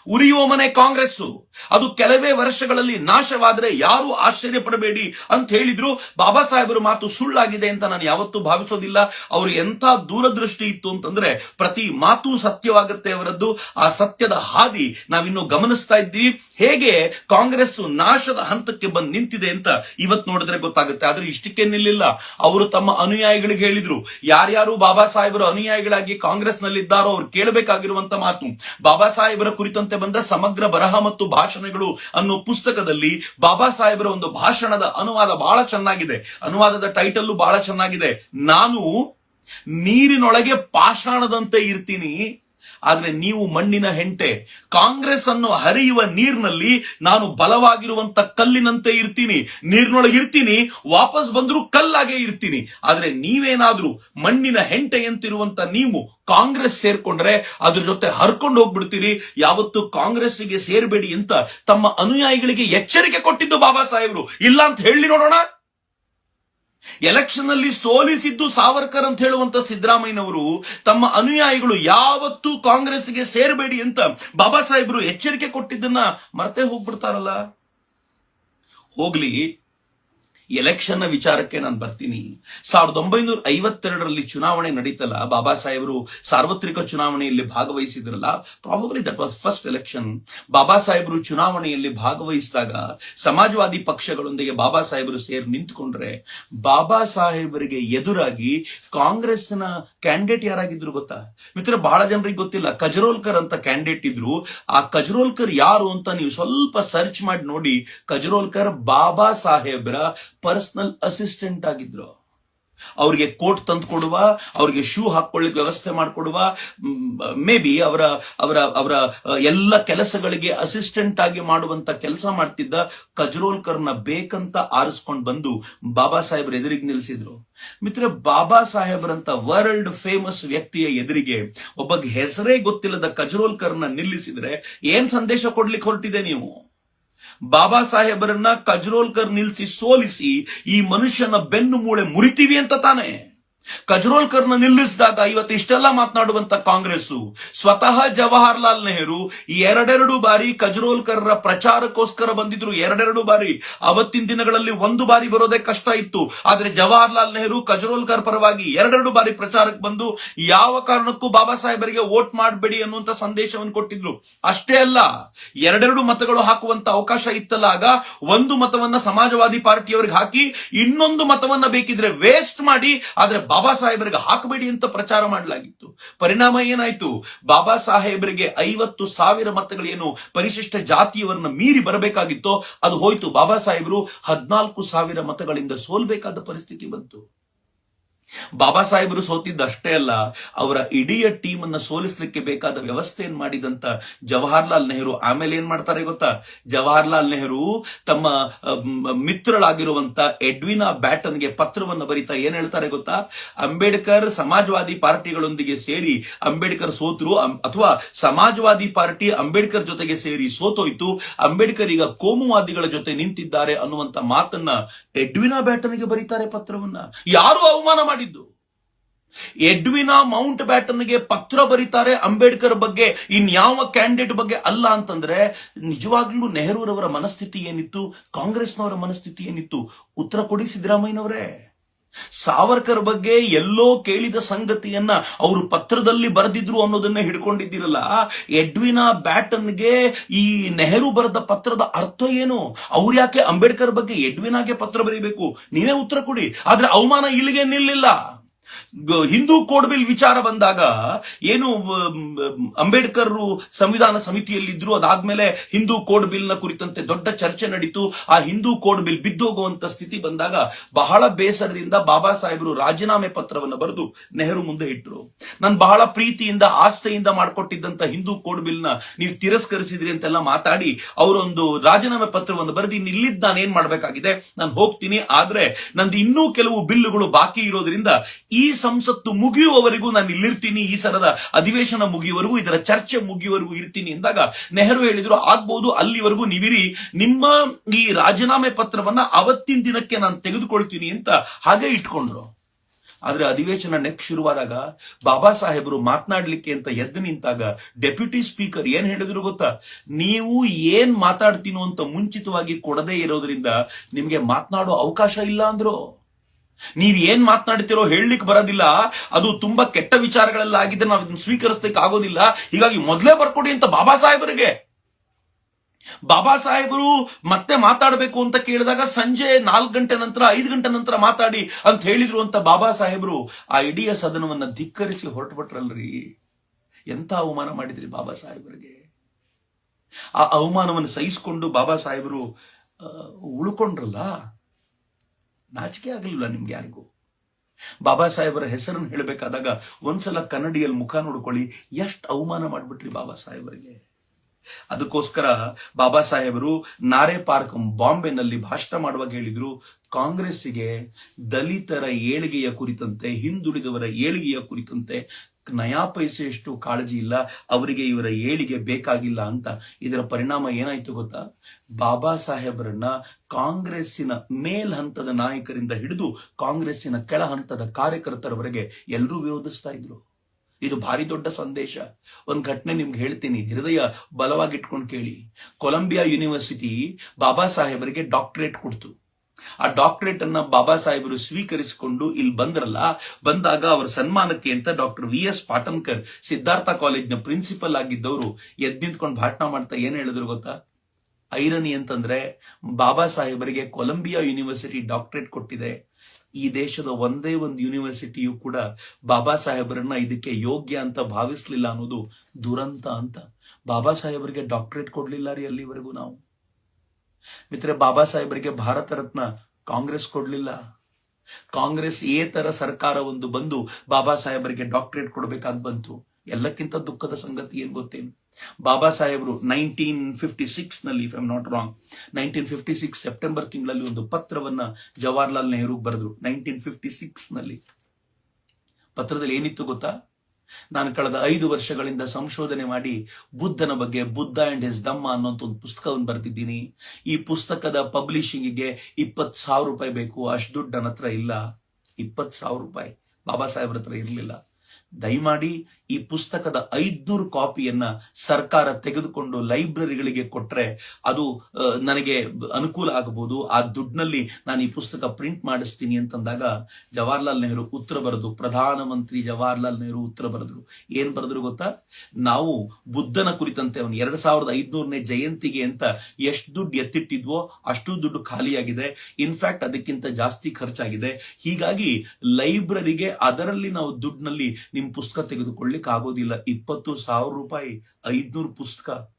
ಉರಿಯುವ ಮನೆ ಕಾಂಗ್ರೆಸ್ಸು. ಅದು ಕೆಲವೇ ವರ್ಷಗಳಲ್ಲಿ ನಾಶವಾದರೆ ಯಾರು ಆಶ್ಚರ್ಯ ಪಡಬೇಡಿ ಅಂತ ಹೇಳಿದ್ರು. ಬಾಬಾ ಸಾಹೇಬರ ಮಾತು ಸುಳ್ಳಾಗಿದೆ ಅಂತ ನಾನು ಯಾವತ್ತೂ ಭಾವಿಸೋದಿಲ್ಲ. ಅವರು ಎಂಥ ದೂರದೃಷ್ಟಿ ಇತ್ತು ಅಂತಂದ್ರೆ ಪ್ರತಿ ಮಾತು ಸತ್ಯವಾಗುತ್ತೆ ಅವರದ್ದು. ಆ ಸತ್ಯದ ಹಾದಿ ನಾವಿನ್ನು ಗಮನಿಸ್ತಾ ಇದ್ದೀವಿ. ಹೇಗೆ ಕಾಂಗ್ರೆಸ್ ನಾಶದ ಹಂತಕ್ಕೆ ಬಂದು ನಿಂತಿದೆ ಅಂತ ಇವತ್ತು ನೋಡಿದ್ರೆ ಗೊತ್ತಾಗುತ್ತೆ. ಆದ್ರೆ ಇಷ್ಟಕ್ಕೆ ನಿಲ್ಲಿಲ್ಲ. ಅವರು ತಮ್ಮ ಅನುಯಾಯಿಗಳಿಗೆ ಹೇಳಿದ್ರು. ಯಾರ್ಯಾರು ಬಾಬಾ ಸಾಹೇಬರ ಅನುಯಾಯಿಗಳಾಗಿ ಕಾಂಗ್ರೆಸ್ ನಲ್ಲಿದ್ದಾರೋ ಅವ್ರು ಕೇಳಬೇಕಾಗಿರುವಂತ ಮಾತು. ಬಾಬಾ ಸಾಹೇಬರ ಕುರಿತಂತೆ ಬಂದ ಸಮಗ್ರ ಬರಹ ಮತ್ತು ಭಾಷಣಗಳು ಅನ್ನೋ ಪುಸ್ತಕದಲ್ಲಿ ಬಾಬಾ ಸಾಹೇಬರ ಒಂದು ಭಾಷಣದ ಅನುವಾದ ಬಹಳ ಚೆನ್ನಾಗಿದೆ. ಅನುವಾದದ ಟೈಟಲ್ ಬಹಳ ಚೆನ್ನಾಗಿದೆ. ನಾನು ನೀರಿನೊಳಗೆ ಪಾಷಾಣದಂತೆ ಇರ್ತೀನಿ. ಆದ್ರೆ ನೀವು ಮಣ್ಣಿನ ಹೆಂಟೆ, ಕಾಂಗ್ರೆಸ್ ಅನ್ನು ಹರಿಯುವ ನೀರಿನಲ್ಲಿ ನಾನು ಬಲವಾಗಿರುವಂತ ಕಲ್ಲಿನಂತೆ ಇರ್ತೀನಿ ನೀರಿನೊಳಗೆ ಇರ್ತೀನಿ ವಾಪಸ್ ಬಂದರೂ ಕಲ್ಲಾಗೆ ಇರ್ತೀನಿ. ಆದ್ರೆ ನೀವೇನಾದ್ರೂ ಮಣ್ಣಿನ ಹೆಂಟೆಯಂತಿರುವಂತ ನೀವು ಕಾಂಗ್ರೆಸ್ ಸೇರ್ಕೊಂಡ್ರೆ ಅದ್ರ ಜೊತೆ ಹರ್ಕೊಂಡು ಹೋಗ್ಬಿಡ್ತೀರಿ. ಯಾವತ್ತು ಕಾಂಗ್ರೆಸ್ಸಿಗೆ ಸೇರ್ಬೇಡಿ ಅಂತ ತಮ್ಮ ಅನುಯಾಯಿಗಳಿಗೆ ಎಚ್ಚರಿಕೆ ಕೊಟ್ಟಿದ್ದು ಬಾಬಾ ಸಾಹೇಬ್ರು. ಇಲ್ಲ ಅಂತ ಹೇಳಿ ನೋಡೋಣ. ಎಲೆಕ್ಷನ್ ಅಲ್ಲಿ ಸೋಲಿಸಿದ್ದು ಸಾವರ್ಕರ್ ಅಂತ ಹೇಳುವಂತ ಸಿದ್ದರಾಮಯ್ಯನವರು ತಮ್ಮ ಅನುಯಾಯಿಗಳು ಯಾವತ್ತೂ ಕಾಂಗ್ರೆಸ್ಗೆ ಸೇರಬೇಡಿ ಅಂತ ಬಾಬಾ ಸಾಹೇಬರು ಎಚ್ಚರಿಕೆ ಕೊಟ್ಟಿದ್ದನ್ನ ಮರ್ತೇ ಹೋಗ್ಬಿಡ್ತಾರಲ್ಲ. ಹೋಗ್ಲಿ ಎಲೆಕ್ಷನ್ ವಿಚಾರಕ್ಕೆ ನಾನು ಬರ್ತೀನಿ. ಸಾವಿರದ ಒಂಬೈನೂರ ಐವತ್ತೆರಡರಲ್ಲಿ ಚುನಾವಣೆ ನಡೀತಲ್ಲ, ಬಾಬಾ ಸಾಹೇಬರು ಸಾರ್ವತ್ರಿಕ ಚುನಾವಣೆಯಲ್ಲಿ ಭಾಗವಹಿಸಿದ್ರಲ್ಲ probably that was first election Baba ಸಾಹೇಬರು ಚುನಾವಣೆಯಲ್ಲಿ ಭಾಗವಹಿಸಿದಾಗ ಸಮಾಜವಾದಿ ಪಕ್ಷಗಳೊಂದಿಗೆ ಬಾಬಾ ಸಾಹೇಬರು ಸೇರಿ ನಿಂತ್ಕೊಂಡ್ರೆ, ಬಾಬಾ ಸಾಹೇಬರಿಗೆ ಎದುರಾಗಿ ಕಾಂಗ್ರೆಸ್ನ ಕ್ಯಾಂಡಿಡೇಟ್ ಯಾರಾಗಿದ್ರು ಗೊತ್ತಾ? ಮಿತ್ರ, ಬಹಳ ಜನರಿಗೆ ಗೊತ್ತಿಲ್ಲ, ಕಜರೋಲ್ಕರ್ ಅಂತ ಕ್ಯಾಂಡಿಡೇಟ್ ಇದ್ರು. ಆ ಕಜರೋಲ್ಕರ್ ಯಾರು ಅಂತ ನೀವು ಸ್ವಲ್ಪ ಸರ್ಚ್ ಮಾಡಿ ನೋಡಿ. ಕಜರೋಲ್ಕರ್, ಬಾಬಾ ಸಾಹೇಬ್ರ ಪರ್ಸನಲ್ ಅಸಿಸ್ಟೆಂಟ್ ಆಗಿದ್ರು. ಅವ್ರಿಗೆ ಕೋಟ್ ತಂದು ಕೊಡುವ, ಅವ್ರಿಗೆ ಶೂ ಹಾಕೊಳ್ಳಿಕ್ಕೆ ವ್ಯವಸ್ಥೆ ಮಾಡಿಕೊಡುವ, ಮೇ ಬಿ ಅವರ ಅವರ ಅವರ ಎಲ್ಲ ಕೆಲಸಗಳಿಗೆ ಅಸಿಸ್ಟೆಂಟ್ ಆಗಿ ಮಾಡುವಂತ ಕೆಲಸ ಮಾಡ್ತಿದ್ದ ಕಜ್ರೋಲ್ಕರ್ನ ಬೇಕಂತ ಆರಿಸ್ಕೊಂಡು ಬಂದು ಬಾಬಾ ಸಾಹೇಬ್ರ ಎದುರಿಗೆ ನಿಲ್ಲಿಸಿದ್ರು ಮಿತ್ರ ಬಾಬಾ ಸಾಹೇಬ್ರಂತ ವರ್ಲ್ಡ್ ಫೇಮಸ್ ವ್ಯಕ್ತಿಯ ಎದುರಿಗೆ ಒಬ್ಬ ಹೆಸರೇ ಗೊತ್ತಿಲ್ಲದ ಕಜ್ರೋಲ್ಕರ್ನ ನಿಲ್ಲಿಸಿದ್ರೆ ಏನ್ ಸಂದೇಶ ಕೊಡ್ಲಿಕ್ಕೆ ಹೊರಟಿದೆ ನೀವು? ಬಾಬಾ ಸಾಹೇಬರನ್ನ ಕಜ್ರೋಲ್ಕರ್ ನಿಲ್ಸಿ ಸೋಲಿಸಿ ಈ ಮನುಷ್ಯನ ಬೆನ್ನು ಮೂಳೆ ಮುರಿತೀವಿ ಅಂತ ತಾನೆ. ಕಜ್ರೋಲ್ಕರ್ನ ನಿಲ್ಲಿಸಿದಾಗ ಇವತ್ತು ಇಷ್ಟೆಲ್ಲ ಮಾತನಾಡುವಂತ ಕಾಂಗ್ರೆಸ್ ಸ್ವತಃ ಜವಾಹರ್ಲಾಲ್ ನೆಹರು ಎರಡೆರಡು ಬಾರಿ ಕಜ್ರೋಲ್ಕರ್ರ ಪ್ರಚಾರಕ್ಕೋಸ್ಕರ ಬಂದಿದ್ರು. ಎರಡೆರಡು ಬಾರಿ. ಅವತ್ತಿನ ದಿನಗಳಲ್ಲಿ ಒಂದು ಬಾರಿ ಬರೋದೇ ಕಷ್ಟ ಇತ್ತು. ಆದ್ರೆ ಜವಾಹರ್ಲಾಲ್ ನೆಹರು ಕಜ್ರೋಲ್ಕರ್ ಪರವಾಗಿ ಎರಡೆರಡು ಬಾರಿ ಪ್ರಚಾರಕ್ಕೆ ಬಂದು ಯಾವ ಕಾರಣಕ್ಕೂ ಬಾಬಾ ಸಾಹೇಬರಿಗೆ ವೋಟ್ ಮಾಡಬೇಡಿ ಅನ್ನುವಂತ ಸಂದೇಶವನ್ನು ಕೊಟ್ಟಿದ್ರು. ಅಷ್ಟೇ ಅಲ್ಲ, ಎರಡೆರಡು ಮತಗಳು ಹಾಕುವಂತ ಅವಕಾಶ ಇತ್ತಲ್ಲ. ಆಗ ಒಂದು ಮತವನ್ನ ಸಮಾಜವಾದಿ ಪಾರ್ಟಿಯವರಿಗೆ ಹಾಕಿ ಇನ್ನೊಂದು ಮತವನ್ನ ಬೇಕಿದ್ರೆ ವೇಸ್ಟ್ ಮಾಡಿ, ಆದ್ರೆ ಬಾಬಾ ಸಾಹೇಬರಿಗೆ ಹಾಕಬೇಡಿ ಅಂತ ಪ್ರಚಾರ ಮಾಡಲಾಗಿತ್ತು. ಪರಿಣಾಮ ಏನಾಯ್ತು? ಬಾಬಾ ಸಾಹೇಬರಿಗೆ ಐವತ್ತು ಸಾವಿರ ಮತಗಳೇನು ಪರಿಶಿಷ್ಟ ಜಾತಿಯವರನ್ನ ಮೀರಿ ಬರಬೇಕಾಗಿತ್ತೋ, ಅದು ಹೋಯ್ತು. ಬಾಬಾ ಸಾಹೇಬರು ಹದ್ನಾಲ್ಕು ಸಾವಿರ ಮತಗಳಿಂದ ಸೋಲ್ಬೇಕಾದ ಪರಿಸ್ಥಿತಿ ಬಂತು. ಬಾಬಾ ಸಾಹೇಬರು ಸೋತಿದ್ದಷ್ಟೇ ಅಲ್ಲ, ಅವರ ಇಡೀ ಟೀಮ್ ಅನ್ನ ಸೋಲಿಸಲಿಕ್ಕೆ ಬೇಕಾದ ವ್ಯವಸ್ಥೆಯನ್ನು ಮಾಡಿದಂತ ಜವಾಹರ್ಲಾಲ್ ನೆಹರು? ಆಮೇಲೆ ಏನ್ ಮಾಡ್ತಾರೆ ಗೊತ್ತಾ? ಜವಾಹರ್ಲಾಲ್ ನೆಹರು ತಮ್ಮ ಮಿತ್ರಳಾಗಿರುವಂತ ಎಡ್ವಿನಾ ಬ್ಯಾಟನ್ಗೆ ಪತ್ರವನ್ನು ಬರೀತಾ ಏನ್ ಹೇಳ್ತಾರೆ ಗೊತ್ತಾ? ಅಂಬೇಡ್ಕರ್ ಸಮಾಜವಾದಿ ಪಾರ್ಟಿಗಳೊಂದಿಗೆ ಸೇರಿ ಅಂಬೇಡ್ಕರ್ ಸೋತರು ಅಥವಾ ಸಮಾಜವಾದಿ ಪಾರ್ಟಿ ಅಂಬೇಡ್ಕರ್ ಜೊತೆಗೆ ಸೇರಿ ಸೋತೋಯ್ತು, ಅಂಬೇಡ್ಕರ್ ಈಗ ಕೋಮುವಾದಿಗಳ ಜೊತೆ ನಿಂತಿದ್ದಾರೆ ಅನ್ನುವಂತ ಮಾತನ್ನ ಎಡ್ವಿನಾ ಬ್ಯಾಟನ್ಗೆ ಬರೀತಾರೆ ಪತ್ರವನ್ನ. ಯಾರು ಅವಮಾನ ಮಾಡಿದ್ದು. ಎಡ್ವಿನಾ ಮೌಂಟ್ ಬ್ಯಾಟನ್ಗೆ ಪತ್ರ ಬರೀತಾರೆ ಅಂಬೇಡ್ಕರ್ ಬಗ್ಗೆ, ಇನ್ಯಾವ ಕ್ಯಾಂಡಿಡೇಟ್ ಬಗ್ಗೆ ಅಲ್ಲ ಅಂತಂದ್ರೆ, ನಿಜವಾಗ್ಲೂ ನೆಹರೂರವರ ಮನಸ್ಥಿತಿ ಏನಿತ್ತು, ಕಾಂಗ್ರೆಸ್ನವರ ಮನಸ್ಥಿತಿ ಏನಿತ್ತು? ಉತ್ತರ ಕೊಡಿ ಸಿದ್ದರಾಮಯ್ಯನವರೇ. ಸಾವರ್ಕರ್ ಬಗ್ಗೆ ಎಲ್ಲೋ ಕೇಳಿದ ಸಂಗತಿಯನ್ನ ಅವರು ಪತ್ರದಲ್ಲಿ ಬರೆದಿದ್ರು ಅನ್ನೋದನ್ನ ಹಿಡ್ಕೊಂಡಿದ್ದೀರಲ್ಲ? ಎಡ್ವಿನಾ ಬ್ಯಾಟನ್ಗೆ ಈ ನೆಹರು ಬರೆದ ಪತ್ರದ ಅರ್ಥ ಏನು? ಅವ್ರು ಯಾಕೆ ಅಂಬೇಡ್ಕರ್ ಬಗ್ಗೆ ಎಡ್ವಿನಾಗೆ ಪತ್ರ ಬರೀಬೇಕು? ನೀವೇ ಉತ್ತರ ಕೊಡಿ. ಆದ್ರೆ ಅವಮಾನ ಇಲ್ಲಿಗೆ ನಿಲ್ಲಿಲ್ಲ. ಹಿಂದೂ ಕೋಡ್ ಬಿಲ್ ವಿಚಾರ ಬಂದಾಗ ಏನು ಅಂಬೇಡ್ಕರ್ ಸಂವಿಧಾನ ಸಮಿತಿಯಲ್ಲಿದ್ರು, ಅದಾದ್ಮೇಲೆ ಹಿಂದೂ ಕೋಡ್ ಬಿಲ್ನ ಕುರಿತಂತೆ ದೊಡ್ಡ ಚರ್ಚೆ ನಡೀತು. ಆ ಹಿಂದೂ ಕೋಡ್ ಬಿಲ್ ಬಿದ್ದೋಗುವಂತ ಸ್ಥಿತಿ ಬಂದಾಗ ಬಹಳ ಬೇಸರದಿಂದ ಬಾಬಾ ಸಾಹೇಬರು ರಾಜೀನಾಮೆ ಪತ್ರವನ್ನು ಬರೆದು ನೆಹರು ಮುಂದೆ ಇಟ್ಟರು ನಾನು ಬಹಳ ಪ್ರೀತಿಯಿಂದ, ಆಸ್ಥೆಯಿಂದ ಮಾಡಿಕೊಟ್ಟಿದ್ದಂತ ಹಿಂದೂ ಕೋಡ್ ಬಿಲ್ನ ನೀವು ತಿರಸ್ಕರಿಸಿದ್ರಿ ಅಂತೆಲ್ಲ ಮಾತಾಡಿ ಅವರೊಂದು ರಾಜೀನಾಮೆ ಪತ್ರವನ್ನು ಬರೆದು ಇನ್ನು ಇಲ್ಲಿದ್ದ ನಾನು ಏನ್ ಮಾಡ್ಬೇಕಾಗಿದೆ? ನಾನು ಹೋಗ್ತೀನಿ, ಆದ್ರೆ ನಂದು ಇನ್ನೂ ಕೆಲವು ಬಿಲ್ಲುಗಳು ಬಾಕಿ ಇರೋದ್ರಿಂದ ಈ ಸಂಸತ್ತು ಮುಗಿಯುವವರೆಗೂ ನಾನು ಇಲ್ಲಿರ್ತೀನಿ, ಈ ಸರದ ಅಧಿವೇಶನ ಮುಗಿಯುವವರೆಗೂ, ಇದರ ಚರ್ಚೆ ಮುಗಿಯುವವರೆಗೂ ಇರ್ತೀನಿ ಎಂದಾಗ ನೆಹರು ಹೇಳಿದ್ರು ಆಗ್ಬಹುದು ಅಲ್ಲಿವರೆಗೂ ನೀವಿರಿ, ನಿಮ್ಮ ಈ ರಾಜೀನಾಮೆ ಪತ್ರವನ್ನ ಅವತ್ತಿನ ದಿನಕ್ಕೆ ನಾನು ತೆಗೆದುಕೊಳ್ತೀನಿ ಅಂತ ಹಾಗೆ ಇಟ್ಕೊಂಡ್ರು. ಆದ್ರೆ ಅಧಿವೇಶನ ನೆಕ್ಸ್ಟ್ ಶುರುವಾದಾಗ ಬಾಬಾ ಸಾಹೇಬರು ಮಾತನಾಡ್ಲಿಕ್ಕೆ ಅಂತ ಎದ್ದು ನಿಂತಾಗ ಡೆಪ್ಯೂಟಿ ಸ್ಪೀಕರ್ ಏನ್ ಹೇಳಿದ್ರು ಗೊತ್ತಾ? ನೀವು ಏನ್ ಮಾತಾಡ್ತೀನೋ ಅಂತ ಮುಂಚಿತವಾಗಿ ಕೊಡದೇ ಇರೋದ್ರಿಂದ ನಿಮ್ಗೆ ಮಾತನಾಡೋ ಅವಕಾಶ ಇಲ್ಲ ಅಂದ್ರು. ನೀವ್ ಏನ್ ಮಾತನಾಡ್ತಿರೋ ಹೇಳಲಿಕ್ಕೆ ಬರೋದಿಲ್ಲ. ಅದು ತುಂಬಾ ಕೆಟ್ಟ ವಿಚಾರಗಳೆಲ್ಲ ಆಗಿದೆ ನಾವು ಅದನ್ನ ಸ್ವೀಕರಿಸ್ಲಿಕ್ಕೆ ಆಗೋದಿಲ್ಲ. ಹೀಗಾಗಿ ಮೊದಲೇ ಬರ್ಕೊಡಿ ಅಂತ ಬಾಬಾ ಸಾಹೇಬರಿಗೆ. ಬಾಬಾ ಸಾಹೇಬರು ಮತ್ತೆ ಮಾತಾಡಬೇಕು ಅಂತ ಕೇಳಿದಾಗ ಸಂಜೆ ನಾಲ್ಕು ಗಂಟೆ ನಂತರ, ಐದು ಗಂಟೆ ನಂತರ ಮಾತಾಡಿ ಅಂತ ಹೇಳಿದ್ರು ಅಂತ ಬಾಬಾ ಸಾಹೇಬರು. ಆ ಇಡೀ ಸದನವನ್ನ ಧಿಕ್ಕರಿಸಿ ಹೊರಟುಬಿಟ್ರಲ್ರಿ. ಎಂತ ಅವಮಾನ ಮಾಡಿದ್ರಿ ಬಾಬಾ ಸಾಹೇಬರಿಗೆ? ಆ ಅವಮಾನವನ್ನು ಸಹಿಸಿಕೊಂಡು ಬಾಬಾ ಸಾಹೇಬರು ಉಳ್ಕೊಂಡ್ರಲ್ಲ? ನಾಚಿಕೆ ಆಗಲಿಲ್ಲ ನಿಮ್ಗೆ ಯಾರಿಗೂ? ಬಾಬಾ ಸಾಹೇಬರ ಹೆಸರನ್ನು ಹೇಳಬೇಕಾದಾಗ ಒಂದ್ಸಲ ಕನ್ನಡಿಯಲ್ಲಿ ಮುಖ ನೋಡ್ಕೊಳ್ಳಿ, ಎಷ್ಟು ಅವಮಾನ ಮಾಡಿಬಿಟ್ರಿ ಬಾಬಾ ಸಾಹೇಬರಿಗೆ? ಅದಕ್ಕೋಸ್ಕರ ಬಾಬಾ ಸಾಹೇಬರು ನಾರೆ ಪಾರ್ಕ್ ಬಾಂಬೆನಲ್ಲಿ ಭಾಷಣ ಮಾಡುವಾಗ ಹೇಳಿದ್ರು, ಕಾಂಗ್ರೆಸ್ಸಿಗೆ ದಲಿತರ ಏಳಿಗೆಯ ಕುರಿತಂತೆ, ಹಿಂದುಳಿದವರ ಏಳಿಗೆಯ ಕುರಿತಂತೆ ನಯಾ ಪೈಸೆಯಷ್ಟು ಕಾಳಜಿ ಇಲ್ಲ, ಅವರಿಗೆ ಇವರ ಏಳಿಗೆ ಬೇಕಾಗಿಲ್ಲ ಅಂತ. ಇದರ ಪರಿಣಾಮ ಏನಾಯ್ತು ಗೊತ್ತಾ? ಬಾಬಾ ಸಾಹೇಬರನ್ನ ಕಾಂಗ್ರೆಸ್ಸಿನ ಮೇಲ್ ಹಂತದ ನಾಯಕರಿಂದ ಹಿಡಿದು ಕಾಂಗ್ರೆಸ್ಸಿನ ಕೆಳ ಹಂತದ ಕಾರ್ಯಕರ್ತರವರೆಗೆ ಎಲ್ಲರೂ ವಿರೋಧಿಸ್ತಾ ಇದ್ರು. ಇದು ಭಾರಿ ದೊಡ್ಡ ಸಂದೇಶ. ಒಂದು ಘಟನೆ ನಿಮ್ಗೆ ಹೇಳ್ತೀನಿ ಹೃದಯ ಬಲವಾಗಿಟ್ಕೊಂಡು ಕೇಳಿ. ಕೊಲಂಬಿಯಾ ಯೂನಿವರ್ಸಿಟಿ ಬಾಬಾ ಸಾಹೇಬರಿಗೆ ಡಾಕ್ಟರೇಟ್ ಕೊಡ್ತು. ಆ ಡಾಕ್ಟರೇಟ್ ಅನ್ನ ಬಾಬಾ ಸಾಹೇಬರು ಸ್ವೀಕರಿಸಿಕೊಂಡು ಇಲ್ಲಿ ಬಂದ್ರಲ್ಲ, ಬಂದಾಗ ಅವರ ಸನ್ಮಾನಕ್ಕೆ ಅಂತ doctor V S Patankar Siddhartha ಕಾಲೇಜ್ನ principal ಆಗಿದ್ದವರು ಎದ್ ನಿಂತ್ಕೊಂಡು ಭಾಷಣ ಮಾಡ್ತಾ ಏನ್ ಹೇಳಿದ್ರು ಗೊತ್ತಾ? ಐರನಿ ಅಂತಂದ್ರೆ ಬಾಬಾ ಸಾಹೇಬರಿಗೆ ಕೊಲಂಬಿಯಾ ಯೂನಿವರ್ಸಿಟಿ ಡಾಕ್ಟರೇಟ್ ಕೊಟ್ಟಿದೆ. ಈ ದೇಶದ ಒಂದೇ ಒಂದು ಯೂನಿವರ್ಸಿಟಿಯು ಕೂಡ ಬಾಬಾ ಸಾಹೇಬರನ್ನ ಇದಕ್ಕೆ ಯೋಗ್ಯ ಅಂತ ಭಾವಿಸ್ಲಿಲ್ಲ ಅನ್ನೋದು ದುರಂತ ಅಂತ. ಬಾಬಾ ಸಾಹೇಬರಿಗೆ ಡಾಕ್ಟರೇಟ್ ಕೊಡ್ಲಿಲ್ಲ ರೀ ಅಲ್ಲಿವರೆಗೂ ನಾವು. ಮಿತ್ರ ಬಾಬಾ ಸಾಹೇಬರಿಗೆ ಭಾರತ ರತ್ನ ಕಾಂಗ್ರೆಸ್ ಕೊಡಲಿಲ್ಲ. ಕಾಂಗ್ರೆಸ್ ಏತರ ಸರ್ಕಾರ ಒಂದು ಬಂದು ಬಾಬಾ ಸಾಹೇಬರಿಗೆ ಡಾಕ್ಟರೇಟ್ ಕೊಡಬೇಕಾಗಿ ಬಂತು. ಎಲ್ಲಕ್ಕಿಂತ ದುಃಖದ ಸಂಗತಿ ಏನ್ ಗೊತ್ತೇನು? ಬಾಬಾ ಸಾಹೇಬರು nineteen fifty ಸಿಕ್ಸ್ನಲ್ಲಿ if I'm not wrong nineteen fifty six September ತಿಂಗಳಲ್ಲಿ ಒಂದು ಪತ್ರವನ್ನ ಜವಾಹರ್ಲಾಲ್ ನೆಹರು ಬರೆದ್ರು, ನೈನ್ಟೀನ್ ಫಿಫ್ಟಿ ಸಿಕ್ಸ್ನಲ್ಲಿ. ಪತ್ರದಲ್ಲಿ ಏನಿತ್ತು ಗೊತ್ತಾ? ನಾನು ಕಳೆದ ಐದು ವರ್ಷಗಳಿಂದ ಸಂಶೋಧನೆ ಮಾಡಿ ಬುದ್ಧನ ಬಗ್ಗೆ ಬುದ್ಧ ಅಂಡ್ ಹಿಸ್ ದಮ್ಮ ಅನ್ನೋಂತ ಒಂದು ಪುಸ್ತಕವನ್ನು ಬರ್ತಿದ್ದೀನಿ ಈ ಪುಸ್ತಕದ ಪಬ್ಲಿಷಿಂಗಿಗೆ ಇಪ್ಪತ್ತು ಸಾವಿರ ರೂಪಾಯಿ ಬೇಕು. ಅಷ್ಟು ದುಡ್ಡು ನನ್ನ ಹತ್ರ ಇಲ್ಲ. ಇಪ್ಪತ್ತು ಸಾವಿರ ರೂಪಾಯಿ. ಬಾಬಾ ಸಾಹೇಬ್ರ ಹತ್ರ ಇರಲಿಲ್ಲ. ದಯಮಾಡಿ ಈ ಪುಸ್ತಕದ ಐದ್ನೂರು ಕಾಪಿಯನ್ನ ಸರ್ಕಾರ ತೆಗೆದುಕೊಂಡು ಲೈಬ್ರರಿಗಳಿಗೆ ಕೊಟ್ರೆ ಅದು ನನಗೆ ಅನುಕೂಲ ಆಗಬಹುದು. ಆ ದುಡ್ಡಿನಲ್ಲಿ ನಾನು ಈ ಪುಸ್ತಕ ಪ್ರಿಂಟ್ ಮಾಡಿಸ್ತೀನಿ ಅಂತಂದಾಗ ಜವಾಹರ್ಲಾಲ್ ನೆಹರು ಉತ್ತರ ಬರೆದು, ಪ್ರಧಾನಮಂತ್ರಿ ಜವಾಹರ್ಲಾಲ್ ನೆಹರು ಉತ್ತರ ಬರೆದ್ರು. ಏನ್ ಬರೆದ್ರು ಗೊತ್ತಾ? ನಾವು ಬುದ್ಧನ ಕುರಿತಂತೆ ಅವನು ಎರಡ್ ಸಾವಿರದ ಐದ್ನೂರನೇ ಜಯಂತಿಗೆ ಅಂತ ಎಷ್ಟು ದುಡ್ಡು ಎತ್ತಿಟ್ಟಿದ್ವೋ ಅಷ್ಟು ದುಡ್ಡು ಖಾಲಿಯಾಗಿದೆ. ಇನ್ಫ್ಯಾಕ್ಟ್ ಅದಕ್ಕಿಂತ ಜಾಸ್ತಿ ಖರ್ಚಾಗಿದೆ. ಹೀಗಾಗಿ ಲೈಬ್ರರಿಗೆ ಅದರಲ್ಲಿ ನಾವು ದುಡ್ಡಿನಲ್ಲಿ ನಿಮ್ ಪುಸ್ತಕ ತೆಗೆದುಕೊಳ್ಳಿಕ್ ಆಗೋದಿಲ್ಲ ಇಪ್ಪತ್ತು ಸಾವಿರ ರೂಪಾಯಿ, ಐದ್ನೂರು ಪುಸ್ತಕ.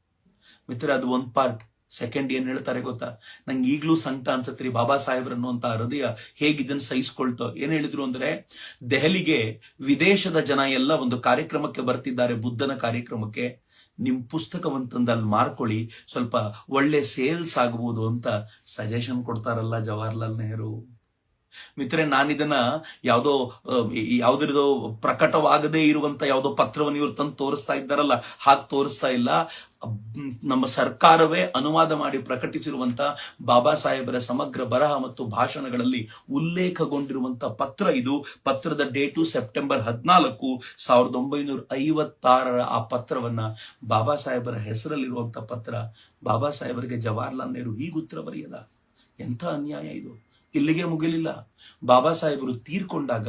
ಮಿತ್ರ ಅದು ಒಂದ್ ಪಾರ್ಟ್ ಸೆಕೆಂಡ್ ಏನ್ ಹೇಳ್ತಾರೆ ಗೊತ್ತಾ? ನಂಗೆ ಈಗ್ಲೂ ಸಂಕಟ ಅನ್ಸತ್ರಿ ಬಾಬಾ ಸಾಹೇಬ್ರ ಅನ್ನುವಂತ ಹೃದಯ ಹೇಗೆ ಇದನ್ನ ಸಹಿಸ್ಕೊಳ್ತೋ. ಏನ್ ಹೇಳಿದ್ರು ಅಂದ್ರೆ, ದೆಹಲಿಗೆ ವಿದೇಶದ ಜನ ಎಲ್ಲ ಒಂದು ಕಾರ್ಯಕ್ರಮಕ್ಕೆ ಬರ್ತಿದ್ದಾರೆ, ಬುದ್ಧನ ಕಾರ್ಯಕ್ರಮಕ್ಕೆ. ನಿಮ್ ಪುಸ್ತಕವಂತಂದು ಅಲ್ಲಿ ಮಾರ್ಕೊಳ್ಳಿ. ಸ್ವಲ್ಪ ಒಳ್ಳೆ ಸೇಲ್ಸ್ ಆಗಬಹುದು ಅಂತ ಸಜೆಷನ್ ಕೊಡ್ತಾರಲ್ಲ ಜವಾಹರ್ಲಾಲ್ ನೆಹರು. ಮಿತ್ರೆ ನಾನಿದನ್ನ ಯಾವುದೋ ಯಾವ್ದಿರದೋ ಪ್ರಕಟವಾಗದೇ ಇರುವಂತ ಯಾವುದೋ ಪತ್ರವನ್ನು ಇವ್ರು ತಂದು ತೋರಿಸ್ತಾ ಇದ್ದಾರಲ್ಲ, ಹಾಗೆ ತೋರಿಸ್ತಾ ಇಲ್ಲ. ನಮ್ಮ ಸರ್ಕಾರವೇ ಅನುವಾದ ಮಾಡಿ ಪ್ರಕಟಿಸಿರುವಂತ ಬಾಬಾ ಸಾಹೇಬರ ಸಮಗ್ರ ಬರಹ ಮತ್ತು ಭಾಷಣಗಳಲ್ಲಿ ಉಲ್ಲೇಖಗೊಂಡಿರುವಂತ ಪತ್ರ ಇದು. ಪತ್ರದ ಡೇಟು ಸೆಪ್ಟೆಂಬರ್ ಹದಿನಾಲ್ಕು ಸಾವಿರದ ಒಂಬೈನೂರ ಐವತ್ತಾರರ ಆ ಪತ್ರವನ್ನ ಬಾಬಾ ಸಾಹೇಬರ ಹೆಸರಲ್ಲಿರುವಂತ ಪತ್ರ. ಬಾಬಾ ಸಾಹೇಬರಿಗೆ ಜವಾಹರ್ಲಾಲ್ ನೆಹರು ಹೀಗೆ ಉತ್ತರ ಬರೆಯದ. ಎಂಥ ಅನ್ಯಾಯ ಇದು. ಇಲ್ಲಿಗೆ ಮುಗಿಲಿಲ್ಲ. ಬಾಬಾ ಸಾಹೇಬರು ತೀರ್ಕೊಂಡಾಗ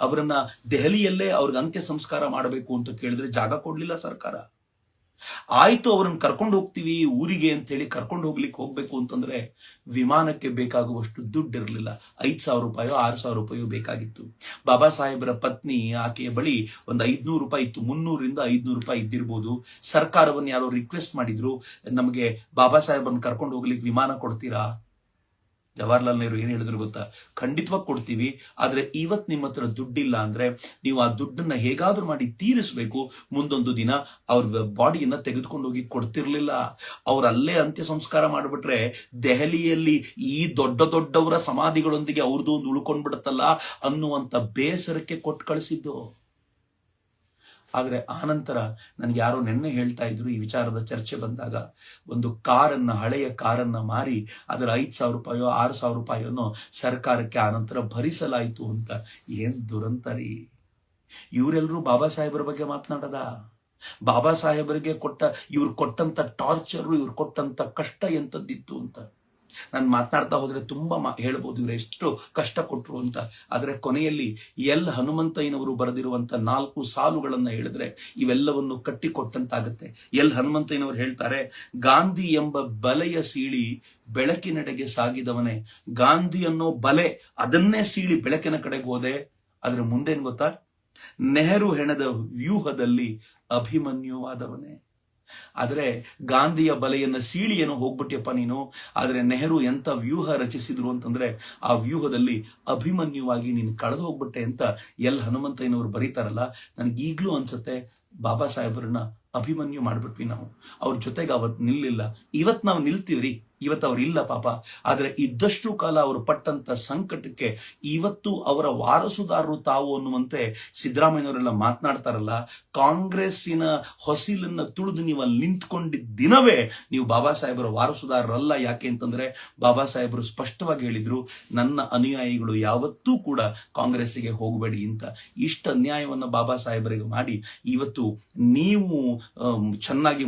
ಅವರನ್ನ ದೆಹಲಿಯಲ್ಲೇ ಅವ್ರಿಗೆ ಅಂತ್ಯ ಸಂಸ್ಕಾರ ಮಾಡಬೇಕು ಅಂತ ಕೇಳಿದ್ರೆ ಜಾಗ ಕೊಡ್ಲಿಲ್ಲ ಸರ್ಕಾರ. ಆಯ್ತು ಅವ್ರನ್ನ ಕರ್ಕೊಂಡು ಹೋಗ್ತೀವಿ, ಊರಿಗೆ ಅಂತ ಹೇಳಿ ಕರ್ಕೊಂಡು ಹೋಗ್ಲಿಕ್ಕೆ ಹೋಗ್ಬೇಕು ಅಂತಂದ್ರೆ ವಿಮಾನಕ್ಕೆ ಬೇಕಾಗುವಷ್ಟು ದುಡ್ಡು ಇರಲಿಲ್ಲ ಐದ್ ಸಾವಿರ ರೂಪಾಯೋ, ಆರು ಸಾವಿರ ರೂಪಾಯೋ ಬೇಕಾಗಿತ್ತು. ಬಾಬಾ ಸಾಹೇಬರ ಪತ್ನಿ ಆಕೆಯ ಬಳಿ ಒಂದು ಐದ್ನೂರು ರೂಪಾಯಿ ಇತ್ತು. ಮುನ್ನೂರಿಂದ ಐದ್ನೂರು ರೂಪಾಯಿ ಇದ್ದಿರ್ಬೋದು. ಸರ್ಕಾರವನ್ನು ಯಾರೋ ರಿಕ್ವೆಸ್ಟ್ ಮಾಡಿದ್ರು, ನಮಗೆ ಬಾಬಾ ಸಾಹೇಬರನ್ನ ಕರ್ಕೊಂಡು ಹೋಗ್ಲಿಕ್ಕೆ ವಿಮಾನ ಕೊಡ್ತೀರಾ? ಜವಾಹರ್ಲಾಲ್ ನೆಹರು ಏನ್ ಹೇಳಿದ್ರು ಗೊತ್ತಾ? ಖಂಡಿತವಾಗಿ ಕೊಡ್ತೀವಿ, ಆದ್ರೆ ಇವತ್ ನಿಮ್ಮ ಹತ್ರ ದುಡ್ಡಿಲ್ಲ ಅಂದ್ರೆ ನೀವು ಆ ದುಡ್ಡನ್ನ ಹೇಗಾದ್ರೂ ಮಾಡಿ ತೀರಿಸಬೇಕು. ಮುಂದೊಂದು ದಿನ ಅವ್ರ ಬಾಡಿಯನ್ನ ತೆಗೆದುಕೊಂಡು ಹೋಗಿ ಕೊಡ್ತಿರ್ಲಿಲ್ಲ. ಅವ್ರ ಅಲ್ಲೇ ಅಂತ್ಯ ಸಂಸ್ಕಾರ ಮಾಡ್ಬಿಟ್ರೆ ದೆಹಲಿಯಲ್ಲಿ ಈ ದೊಡ್ಡ ದೊಡ್ಡವರ ಸಮಾಧಿಗಳೊಂದಿಗೆ ಅವ್ರದ್ದು ಒಂದು ಉಳ್ಕೊಂಡ್ಬಿಡತ್ತಲ್ಲ ಅನ್ನುವಂತ ಬೇಸರಕ್ಕೆ ಕೊಟ್ಟು ಕಳಿಸಿದ್ದು. ಆದ್ರೆ ಆನಂತರ ನನಗೆ ಯಾರೋ ನೆನ್ನೆ ಹೇಳ್ತಾ ಇದ್ರು ಈ ವಿಚಾರದ ಚರ್ಚೆ ಬಂದಾಗ. ಒಂದು ಕಾರನ್ನ, ಹಳೆಯ ಕಾರನ್ನ ಮಾರಿ ಅದರ ಐದು ಸಾವಿರ ರೂಪಾಯೋ, ಆರು ಸಾವಿರ ರೂಪಾಯಿಯನ್ನು ಸರ್ಕಾರಕ್ಕೆ ಆನಂತರ ಭರಿಸಲಾಯಿತು ಅಂತ. ಏನ್ ದುರಂತ ರೀ. ಇವರೆಲ್ಲರೂ ಬಾಬಾ ಸಾಹೇಬರ ಬಗ್ಗೆ ಮಾತನಾಡದ? ಬಾಬಾ ಸಾಹೇಬರಿಗೆ ಕೊಟ್ಟ, ಇವ್ರು ಕೊಟ್ಟಂತ ಟಾರ್ಚರ್ ಇವ್ರು ಕೊಟ್ಟಂತ ಕಷ್ಟ ಎಂತದ್ದಿತ್ತು ಅಂತ. ನಾನು ಮಾತನಾಡ್ತಾ ಹೋದ್ರೆ ತುಂಬಾ ಮಾ- ಹೇಳ್ಬೋದು, ಇವ್ರು ಎಷ್ಟು ಕಷ್ಟ ಕೊಟ್ರು ಅಂತ. ಆದ್ರೆ ಕೊನೆಯಲ್ಲಿ ಎಲ್ ಹನುಮಂತಯ್ಯನವರು ಬರೆದಿರುವಂತ ನಾಲ್ಕು ಸಾಲುಗಳನ್ನ ಹೇಳಿದ್ರೆ ಇವೆಲ್ಲವನ್ನು ಕಟ್ಟಿಕೊಟ್ಟಂತಾಗತ್ತೆ. ಎಲ್ ಹನುಮಂತಯ್ಯನವರು ಹೇಳ್ತಾರೆ, ಗಾಂಧಿ ಎಂಬ ಬಲೆಯ ಸೀಳಿ ಬೆಳಕಿನೆಡೆಗೆ ಸಾಗಿದವನೇ. ಗಾಂಧಿ ಅನ್ನೋ ಬಲೆ ಅದನ್ನೇ ಸೀಳಿ ಬೆಳಕಿನ ಕಡೆಗೆ ಹೋದೆ. ಅದ್ರ ಮುಂದೇನ್ ಗೊತ್ತಾ? ನೆಹರು ಹೆಣದ ವ್ಯೂಹದಲ್ಲಿ ಅಭಿಮನ್ಯುವಾದವನೇ. ಆದ್ರೆ ಗಾಂಧಿಯ ಬಲೆಯನ್ನು ಸೀಳಿ ಏನೋ ಹೋಗ್ಬಿಟ್ಟಿಯಪ್ಪ ನೀನು. ಆದರೆ ನೆಹರು ಎಂತ ವ್ಯೂಹ ರಚಿಸಿದ್ರು ಅಂತಂದ್ರೆ ಆ ವ್ಯೂಹದಲ್ಲಿ ಅಭಿಮನ್ಯುವಾಗಿ ನೀನು ಕಳೆದು ಹೋಗ್ಬಿಟ್ಟೆ ಅಂತ ಎಲ್ ಹನುಮಂತಯ್ಯನವರು ಬರೀತಾರಲ್ಲ. ನನ್ಗೆ ಈಗ್ಲೂ ಅನ್ಸುತ್ತೆ ಬಾಬಾ ಸಾಹೇಬರನ್ನ ಅಭಿಮನ್ಯು ಮಾಡ್ಬಿಟ್ವಿ ನಾವು. ಅವ್ರ ಜೊತೆಗೆ ಅವತ್ತು ನಿಲ್ಲಿಲ್ಲ. ಇವತ್ತು ನಾವು ನಿಲ್ತೀವ್ರಿ. ಇವತ್ತು ಅವ್ರು ಇಲ್ಲ ಪಾಪ. ಆದರೆ ಇದ್ದಷ್ಟು ಕಾಲ ಅವರು ಪಟ್ಟಂತ ಸಂಕಟಕ್ಕೆ ಇವತ್ತು ಅವರ ವಾರಸುದಾರರು ತಾವು ಅನ್ನುವಂತೆ ಸಿದ್ದರಾಮಯ್ಯನವರೆಲ್ಲ ಮಾತನಾಡ್ತಾರಲ್ಲ, ಕಾಂಗ್ರೆಸ್ಸಿನ ಹೊಸಿಲನ್ನ ತುಳಿದು ನೀವು ಅಲ್ಲಿ ನಿಂತ್ಕೊಂಡಿದ್ದ ದಿನವೇ ನೀವು ಬಾಬಾ ಸಾಹೇಬರ ವಾರಸುದಾರರಲ್ಲ ಯಾಕೆ ಅಂತಂದ್ರೆ ಬಾಬಾ ಸಾಹೇಬರು ಸ್ಪಷ್ಟವಾಗಿ ಹೇಳಿದ್ರು, ನನ್ನ ಅನುಯಾಯಿಗಳು ಯಾವತ್ತೂ ಕೂಡ ಕಾಂಗ್ರೆಸ್ಸಿಗೆ ಹೋಗಬೇಡಿ ಅಂತ. ಇಷ್ಟ ಅನ್ಯಾಯವನ್ನ ಬಾಬಾ ಸಾಹೇಬರಿಗೆ ಮಾಡಿ, ಇವತ್ತು ನೀವು ಚೆನ್ನಾಗಿ